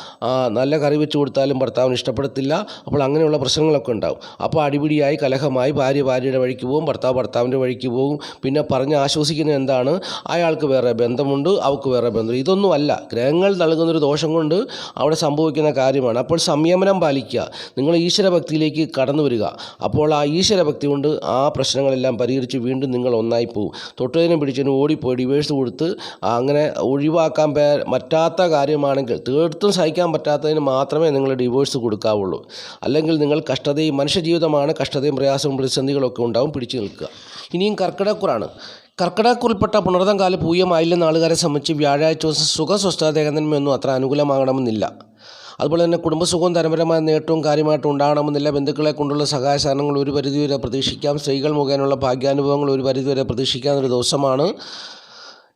നല്ല കറി വെച്ച് കൊടുത്താലും ഭർത്താവിന് ഇഷ്ടപ്പെടത്തില്ല. അപ്പോൾ അങ്ങനെയുള്ള പ്രശ്നങ്ങളൊക്കെ ഉണ്ടാകും. അപ്പോൾ അടിപിടിയായി കലഹമായി ഭാര്യ ഭാര്യയുടെ വഴിക്ക് പോകും ഭർത്താവ് ഭർത്താവിന്റെ വഴിക്ക് പോകും. പിന്നെ പറഞ്ഞ് ആശ്വസിക്കുന്നത് എന്താണ്? അയാൾക്ക് വേറെ ബന്ധമുണ്ട് അവൾക്ക് വേറെ ബന്ധം ഇതൊന്നുമല്ല ഗ്രഹങ്ങൾ നൽകുന്നൊരു ദോഷം കൊണ്ട് അവിടെ സംഭവിക്കുന്ന കാര്യമാണ്. അപ്പോൾ സംയമനം പാലിക്കുക. നിങ്ങൾ ഈശ്വരഭക്തിയിലേക്ക് കടന്നു വരിക. അപ്പോൾ ആ ഈശ്വരഭക്തി കൊണ്ട് ആ പ്രശ്നങ്ങളെല്ലാം പരിഹരിച്ച് വീണ്ടും നിങ്ങൾ ഒന്നായി പോകും തൊട്ടതിനും പിടിച്ചതിനും ഓടിപ്പോയി ഡിവേഴ്സ് കൊടുത്ത് അങ്ങനെ ഒഴിവാക്കാൻ പറ്റാത്ത കാര്യമാണെങ്കിൽ തീർത്തും സഹിക്കാൻ പറ്റാത്തതിന് മാത്രമേ നിങ്ങൾ ഡിവോഴ്സ് കൊടുക്കാവുള്ളൂ. അല്ലെങ്കിൽ നിങ്ങൾ കഷ്ടതയും മനുഷ്യജീവിതമാണ് കഷ്ടതയും പ്രയാസവും പ്രതിസന്ധികളൊക്കെ ഉണ്ടാവും പിടിച്ചു നിൽക്കുക. ഇനിയും കർക്കിടക്കുറാണ് കർക്കിടക്കുറിൽപ്പെട്ട പുണർതംകാല കാല പൂയമായില്ലെന്ന ആളുകാരെ സംബന്ധിച്ച് വ്യാഴാഴ്ച ദിവസം സുഖസ്വസ്ഥതേകന്മയൊന്നും അത്ര അനുകൂലമാകണമെന്നില്ല. അതുപോലെ തന്നെ കുടുംബസുഖവും തരപരമായ നേട്ടവും കാര്യമായിട്ട് ഉണ്ടാകണമെന്നില്ല. ബന്ധുക്കളെ കൊണ്ടുള്ള സഹായ സഹകരണങ്ങൾ ഒരു പരിധിവരെ പ്രതീക്ഷിക്കാം. സ്ത്രീകൾ മുഖേനയുള്ള ഭാഗ്യാനുഭവങ്ങൾ ഒരു പരിധിവരെ പ്രതീക്ഷിക്കാവുന്ന ഒരു ദിവസമാണ്.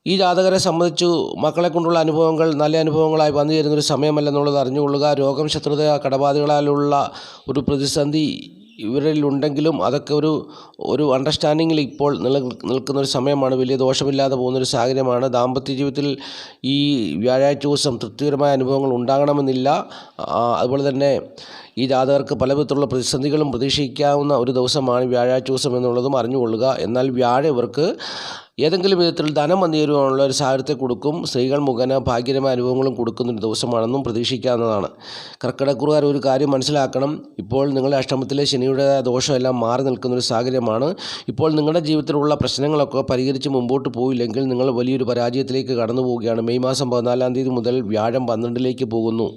ഈ ജാതകരെ സംബന്ധിച്ച് മക്കളെ കൊണ്ടുള്ള അനുഭവങ്ങൾ നല്ല അനുഭവങ്ങളായി വന്നു ചേരുന്നൊരു സമയമല്ലെന്നുള്ളത് അറിഞ്ഞുകൊള്ളുക. രോഗം ശത്രുത കടബാധകളാലുള്ള ഒരു പ്രതിസന്ധി ഇവരിലുണ്ടെങ്കിലും അതൊക്കെ ഒരു ഒരു അണ്ടർസ്റ്റാൻഡിങ്ങിൽ ഇപ്പോൾ നില നിൽക്കുന്ന ഒരു സമയമാണ്. വലിയ ദോഷമില്ലാതെ പോകുന്നൊരു സാഹചര്യമാണ്. ദാമ്പത്യ ജീവിതത്തിൽ ഈ വ്യാഴാഴ്ച ദിവസം തൃപ്തികരമായ അനുഭവങ്ങൾ ഉണ്ടാകണമെന്നില്ല. അതുപോലെ തന്നെ ഈ ജാതകർക്ക് പലവിധത്തിലുള്ള പ്രതിസന്ധികളും പ്രതീക്ഷിക്കാവുന്ന ഒരു ദിവസമാണ് വ്യാഴാഴ്ച ദിവസം എന്നുള്ളതും അറിഞ്ഞുകൊള്ളുക. എന്നാൽ വ്യാഴ ഇവർക്ക് ഏതെങ്കിലും വിധത്തിൽ ധനം വന്നേരുവാനുള്ള ഒരു സാഹചര്യത്തെ കൊടുക്കും. സ്ത്രീകൾ മുഖേന ഭാഗ്യരമായ അനുഭവങ്ങളും കൊടുക്കുന്ന ഒരു ദിവസമാണെന്നും പ്രതീക്ഷിക്കാവുന്നതാണ്. കർക്കിടക്കുറുകാർ ഒരു കാര്യം മനസ്സിലാക്കണം. ഇപ്പോൾ നിങ്ങളുടെ അഷ്ടമത്തിലെ ശനിയുടെ ദോഷമെല്ലാം മാറി നിൽക്കുന്ന ഒരു സാഹചര്യമാണ്. ഇപ്പോൾ നിങ്ങളുടെ ജീവിതത്തിലുള്ള പ്രശ്നങ്ങളൊക്കെ പരിഹരിച്ച് മുമ്പോട്ട് പോയില്ലെങ്കിൽ നിങ്ങൾ വലിയൊരു പരാജയത്തിലേക്ക് കടന്നു പോവുകയാണ് മെയ് മാസം പതിനാലാം തീയതി മുതൽ വ്യാഴം പന്ത്രണ്ടിലേക്ക് പോകുന്നു.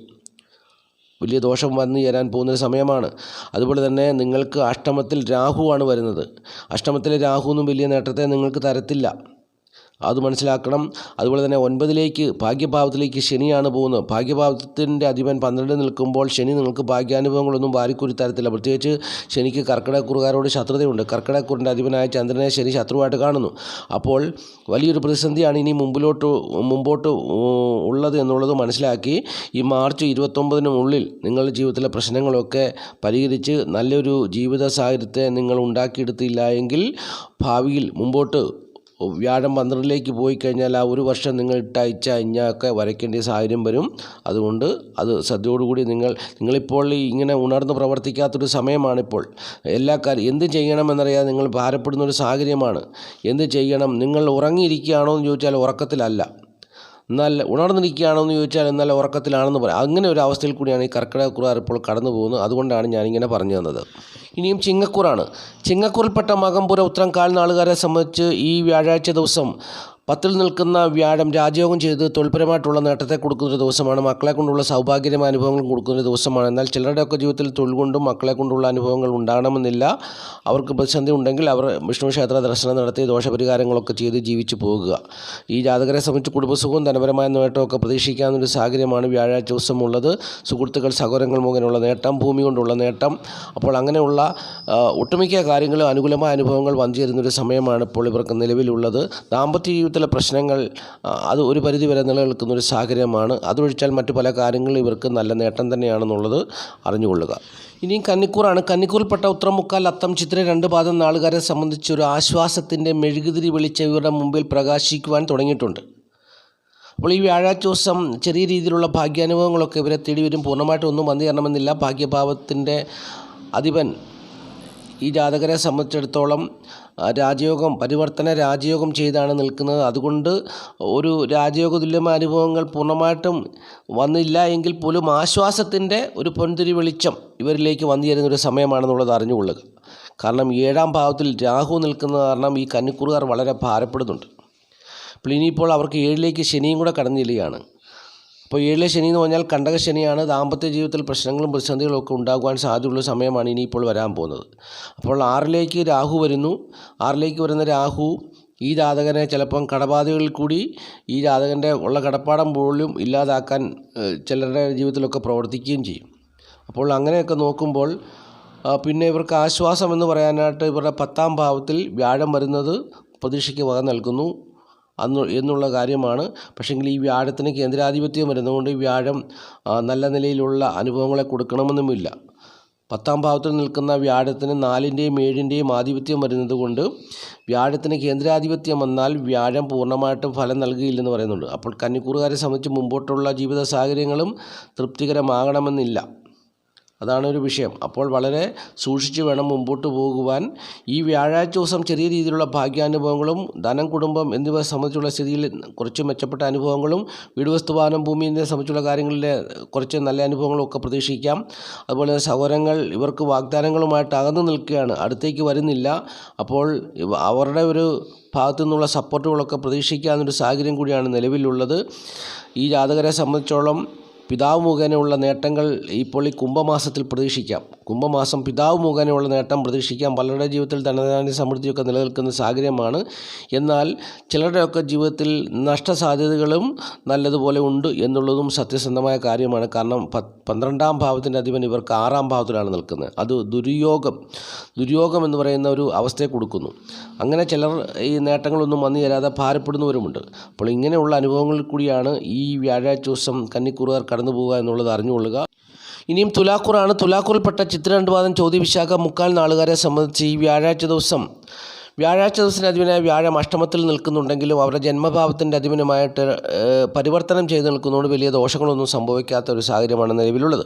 വലിയ ദോഷം വന്നു ചേരാൻ പോകുന്നൊരു സമയമാണ്. അതുപോലെ തന്നെ നിങ്ങൾക്ക് അഷ്ടമത്തിൽ രാഹുവാണ് വരുന്നത്. അഷ്ടമത്തിലെ രാഹുവൊന്നും വലിയ നേട്ടത്തെ നിങ്ങൾക്ക് തരത്തില്ല. അത് മനസ്സിലാക്കണം. അതുപോലെ തന്നെ ഒൻപതിലേക്ക് ഭാഗ്യഭാവത്തിലേക്ക് ശനിയാണ് പോകുന്നത്. ഭാഗ്യഭാവത്തിന്റെ അധിപൻ പന്ത്രണ്ട് നിൽക്കുമ്പോൾ ശനി നിങ്ങൾക്ക് ഭാഗ്യാനുഭവങ്ങളൊന്നും വാരിക്കൂരി തരത്തില്ല പ്രത്യേകിച്ച് ശനിക്ക് കർക്കിടക്കുറുകാരോട് ശത്രുതയുണ്ട്. കർക്കിടക്കുറിന്റെ അധിപനായ ചന്ദ്രനെ ശനി ശത്രുവായിട്ട് കാണുന്നു. അപ്പോൾ വലിയൊരു പ്രതിസന്ധിയാണ് ഇനി മുമ്പിലോട്ട് മുമ്പോട്ട് ഉള്ളത് എന്നുള്ളത് മനസ്സിലാക്കി ഈ മാർച്ച് ഇരുപത്തൊമ്പതിനുള്ളിൽ നിങ്ങളുടെ ജീവിതത്തിലെ പ്രശ്നങ്ങളൊക്കെ പരിഹരിച്ച് നല്ലൊരു ജീവിത സാഹചര്യത്തെ നിങ്ങൾ ഉണ്ടാക്കിയെടുത്തില്ല എങ്കിൽ ഭാവിയിൽ മുമ്പോട്ട് വ്യാഴം പന്ത്രണ്ടിലേക്ക് പോയി കഴിഞ്ഞാൽ ആ ഒരു വർഷം നിങ്ങൾ ഇട്ടയച്ച അഞ്ഞൊക്കെ വരയ്ക്കേണ്ട സാഹചര്യം വരും. അതുകൊണ്ട് അത് ശ്രദ്ധയോടുകൂടി നിങ്ങൾ നിങ്ങളിപ്പോൾ ഇങ്ങനെ ഉണർന്ന് പ്രവർത്തിക്കാത്തൊരു സമയമാണിപ്പോൾ. എല്ലാ കാര്യം എന്ത് ചെയ്യണമെന്നറിയാതെ നിങ്ങൾ ഭാരപ്പെടുന്ന ഒരു സാഹചര്യമാണ്. എന്ത് ചെയ്യണം? നിങ്ങൾ ഉറങ്ങിയിരിക്കുകയാണോ എന്ന് ചോദിച്ചാൽ ഉറക്കത്തിലല്ല. എന്നാൽ ഉണർന്നിരിക്കുകയാണോ എന്ന് ചോദിച്ചാൽ നല്ല ഉറക്കത്തിലാണെന്ന് പറയാം. അങ്ങനെ ഒരു അവസ്ഥയിൽ കൂടിയാണ് ഈ കർക്കിടകക്കുറാർ ഇപ്പോൾ കടന്നു പോകുന്നത്. അതുകൊണ്ടാണ് ഞാനിങ്ങനെ പറഞ്ഞു തന്നത്. ഇനിയും ചിങ്ങക്കൂറാണ്. ചിങ്ങക്കൂറിൽപ്പെട്ട മകംപുര ഉത്രം കാൽ നാളുകാരെ സംബന്ധിച്ച് ഈ വ്യാഴാഴ്ച ദിവസം പത്തിൽ നിൽക്കുന്ന വ്യാഴം രാജയോഗം ചെയ്ത് തൊഴിൽപരമായിട്ടുള്ള നേട്ടത്തെ കൊടുക്കുന്ന ദിവസമാണ്. മക്കളെ കൊണ്ടുള്ള സൗഭാഗ്യമായ അനുഭവങ്ങൾ കൊടുക്കുന്ന ദിവസമാണ്. എന്നാൽ ചിലരുടെയൊക്കെ ജീവിതത്തിൽ തൊഴിൽ കൊണ്ടും മക്കളെ കൊണ്ടുള്ള അനുഭവങ്ങൾ ഉണ്ടാകണമെന്നില്ല. അവർക്ക് പ്രതിസന്ധി ഉണ്ടെങ്കിൽ അവർ വിഷ്ണു ക്ഷേത്ര ദർശനം നടത്തി ദോഷപരിഹാരങ്ങളൊക്കെ ചെയ്ത് ജീവിച്ചു പോകുക. ഈ ജാതകരെ സംബന്ധിച്ച് കുടുംബസുഖവും ധനപരമായ നേട്ടമൊക്കെ പ്രതീക്ഷിക്കാവുന്നൊരു സാഹചര്യമാണ് വ്യാഴാഴ്ച ദിവസം ഉള്ളത് സുഹൃത്തുക്കൾ സഹോദരങ്ങൾ മുഖേനയുള്ള നേട്ടം ഭൂമി കൊണ്ടുള്ള നേട്ടം. അപ്പോൾ അങ്ങനെയുള്ള ഒട്ടുമിക്ക കാര്യങ്ങളും അനുകൂലമായ അനുഭവങ്ങൾ വന്നു ചേരുന്നൊരു സമയമാണ് ഇപ്പോൾ ഇവർക്ക് നിലവിലുള്ളത്. ദാമ്പത്യ ജീവിതത്തിലെ പ്രശ്നങ്ങൾ അത് ഒരു പരിധി വരെ നിലനിൽക്കുന്ന ഒരു സാഹചര്യമാണ്. അതൊഴിച്ചാൽ മറ്റു പല കാര്യങ്ങളും ഇവർക്ക് നല്ല നേട്ടം തന്നെയാണെന്നുള്ളത് അറിഞ്ഞുകൊള്ളുക. ഇനിയും കന്നിക്കൂറാണ്. കന്നിക്കൂറിൽപ്പെട്ട ഉത്രമുക്കാൽ അത്തം ചിത്ര രണ്ട് പാദം നാളുകാരെ സംബന്ധിച്ച് ഒരു ആശ്വാസത്തിന്റെ മെഴുകുതിരി വെളിച്ച ഇവരുടെ മുമ്പിൽ പ്രകാശിക്കുവാൻ തുടങ്ങിയിട്ടുണ്ട്. അപ്പോൾ ഈ വ്യാഴാഴ്ച ദിവസം ചെറിയ രീതിയിലുള്ള ഭാഗ്യാനുഭവങ്ങളൊക്കെ ഇവരെ തേടി വരും. പൂർണമായിട്ടും ഒന്നും വന്നു തരണമെന്നില്ല ഭാഗ്യഭാവത്തിന്റെ അധിപൻ ഈ ജാതകരെ സംബന്ധിച്ചിടത്തോളം രാജയോഗം പരിവർത്തന രാജയോഗം ചെയ്താണ് നിൽക്കുന്നത്. അതുകൊണ്ട് ഒരു രാജയോഗ തുല്യമായ അനുഭവങ്ങൾ പൂർണമായിട്ടും വന്നില്ല എങ്കിൽ പോലും ആശ്വാസത്തിന്റെ ഒരു പൊൻതിരി വെളിച്ചം ഇവരിലേക്ക് വന്നു ചേരുന്ന ഒരു സമയമാണെന്നുള്ളത് അറിഞ്ഞുകൊള്ളുക. കാരണം ഏഴാം ഭാവത്തിൽ രാഹു നിൽക്കുന്ന കാരണം ഈ കന്നിക്കുറുകാർ വളരെ ഭാരപ്പെടുന്നുണ്ട്. അപ്പോൾ ഇനിയിപ്പോൾ അവർക്ക് ഏഴിലേക്ക് ശനിയും കൂടെ കടന്നു ചെല്ലുകയാണ് അപ്പോൾ ഏഴിലെ ശനി എന്ന് പറഞ്ഞാൽ കണ്ടക ശനിയാണ് ദാമ്പത്യ ജീവിതത്തിൽ പ്രശ്നങ്ങളും പ്രതിസന്ധികളും ഒക്കെ ഉണ്ടാകുവാൻ സാധ്യതയുള്ള സമയമാണ് ഇനിയിപ്പോൾ വരാൻ പോകുന്നത്. അപ്പോൾ ആറിലേക്ക് രാഹു വരുന്നു. ആറിലേക്ക് വരുന്ന രാഹു ഈ ജാതകനെ ചിലപ്പം കടബാധകളിൽ കൂടി ഈ ജാതകന്റെ ഉള്ള കടപ്പാടം പോലും ഇല്ലാതാക്കാൻ ചിലരുടെ ജീവിതത്തിലൊക്കെ പ്രവർത്തിക്കുകയും ചെയ്യും. അപ്പോൾ അങ്ങനെയൊക്കെ നോക്കുമ്പോൾ പിന്നെ ഇവർക്ക് ആശ്വാസം എന്ന് പറയാനായിട്ട് ഇവരുടെ പത്താം ഭാവത്തിൽ വ്യാഴം വരുന്നത് പ്രതീക്ഷയ്ക്ക് വക നൽകുന്നു. അന്ന് എന്നുള്ള കാര്യമാണ്. പക്ഷേങ്കിൽ ഈ വ്യാഴത്തിന് കേന്ദ്രാധിപത്യം വരുന്നതുകൊണ്ട് ഈ വ്യാഴം നല്ല നിലയിലുള്ള അനുഭവങ്ങളെ കൊടുക്കണമെന്നുമില്ല. പത്താം ഭാവത്തിൽ നിൽക്കുന്ന വ്യാഴത്തിന് നാലിന്റെയും ഏഴിന്റെയും ആധിപത്യം വരുന്നത് കൊണ്ട് വ്യാഴത്തിന് കേന്ദ്രാധിപത്യം വന്നാൽ വ്യാഴം പൂർണമായിട്ടും ഫലം നൽകിയില്ലെന്ന് പറയുന്നുണ്ട്. അപ്പോൾ കന്നിക്കൂറുകാരെ സംബന്ധിച്ച് മുമ്പോട്ടുള്ള ജീവിത സാഹചര്യങ്ങളും തൃപ്തികരമാകണമെന്നില്ല. അതാണ് ഒരു വിഷയം. അപ്പോൾ വളരെ സൂക്ഷിച്ച് വേണം മുമ്പോട്ട് പോകുവാൻ. ഈ വ്യാഴാഴ്ച ദിവസം ചെറിയ രീതിയിലുള്ള ഭാഗ്യാനുഭവങ്ങളും ധനം കുടുംബം എന്നിവ സംബന്ധിച്ചുള്ള സ്ഥിതിയിൽ കുറച്ച് മെച്ചപ്പെട്ട അനുഭവങ്ങളും വീട് വസ്തുവാനം ഭൂമി എന്നിവ സംബന്ധിച്ചുള്ള കാര്യങ്ങളിലെ കുറച്ച് നല്ല അനുഭവങ്ങളും ഒക്കെ പ്രതീക്ഷിക്കാം. അതുപോലെ സഹോദരങ്ങൾ ഇവർക്ക് വാഗ്ദാനങ്ങളുമായിട്ട് അകന്നു നിൽക്കുകയാണ്. അടുത്തേക്ക് വരുന്നില്ല. അപ്പോൾ അവരുടെ ഒരു ഭാഗത്തു നിന്നുള്ള സപ്പോർട്ടുകളൊക്കെ പ്രതീക്ഷിക്കാവുന്നൊരു സാഹചര്യം കൂടിയാണ് നിലവിലുള്ളത്. ഈ ജാതകരെ സംബന്ധിച്ചോളം പിതാവ് മുഖേനയുള്ള നേട്ടങ്ങൾ ഇപ്പോൾ ഈ കുംഭമാസത്തിൽ പ്രതീക്ഷിക്കാം. കുംഭമാസം പിതാവ് മുഖേനയുള്ള നേട്ടം പ്രതീക്ഷിക്കാം. പലരുടെ ജീവിതത്തിൽ ധനധാന്യ സമൃദ്ധിയൊക്കെ നിലനിൽക്കുന്ന സാഹചര്യമാണ്. എന്നാൽ ചിലരുടെയൊക്കെ ജീവിതത്തിൽ നഷ്ടസാധ്യതകളും നല്ലതുപോലെ ഉണ്ട് എന്നുള്ളതും സത്യസന്ധമായ കാര്യമാണ്. കാരണം പന്ത്രണ്ടാം ഭാവത്തിന്റെ അധിപൻ ഇവർക്ക് ആറാം ഭാവത്തിലാണ് നിൽക്കുന്നത്. അത് ദുര്യോഗം ദുര്യോഗം എന്ന് പറയുന്ന ഒരു അവസ്ഥയെ കൊടുക്കുന്നു. അങ്ങനെ ചിലർ ഈ നേട്ടങ്ങളൊന്നും വന്നു ചേരാതെ ഭാരപ്പെടുന്നവരുമുണ്ട്. അപ്പോൾ ഇങ്ങനെയുള്ള അനുഭവങ്ങളിൽ കൂടിയാണ് ഈ വ്യാഴാഴ്ച ദിവസം കന്നിക്കൂറുകാർ കടന്നു പോവുക എന്നുള്ളത് അറിഞ്ഞുകൊള്ളുക. ഇനിയും തുലാക്കൂറാണ് തുലാക്കൂറിൽപ്പെട്ട ചിത്ര ചോദ്യവിശാഖ മുക്കാൽ നാളുകാരെ സംബന്ധിച്ച് ഈ വ്യാഴാഴ്ച ദിവസം വ്യാഴാഴ്ച ദിവസത്തിന് അധിപനായ വ്യാഴം അഷ്ടമത്തിൽ നിൽക്കുന്നുണ്ടെങ്കിലും അവരുടെ ജന്മഭാവത്തിന്റെ അധിപനുമായിട്ട് പരിവർത്തനം ചെയ്ത് നിൽക്കുന്നതുകൊണ്ട് വലിയ ദോഷങ്ങളൊന്നും സംഭവിക്കാത്ത ഒരു സാഹചര്യമാണ് നിലവിലുള്ളത്.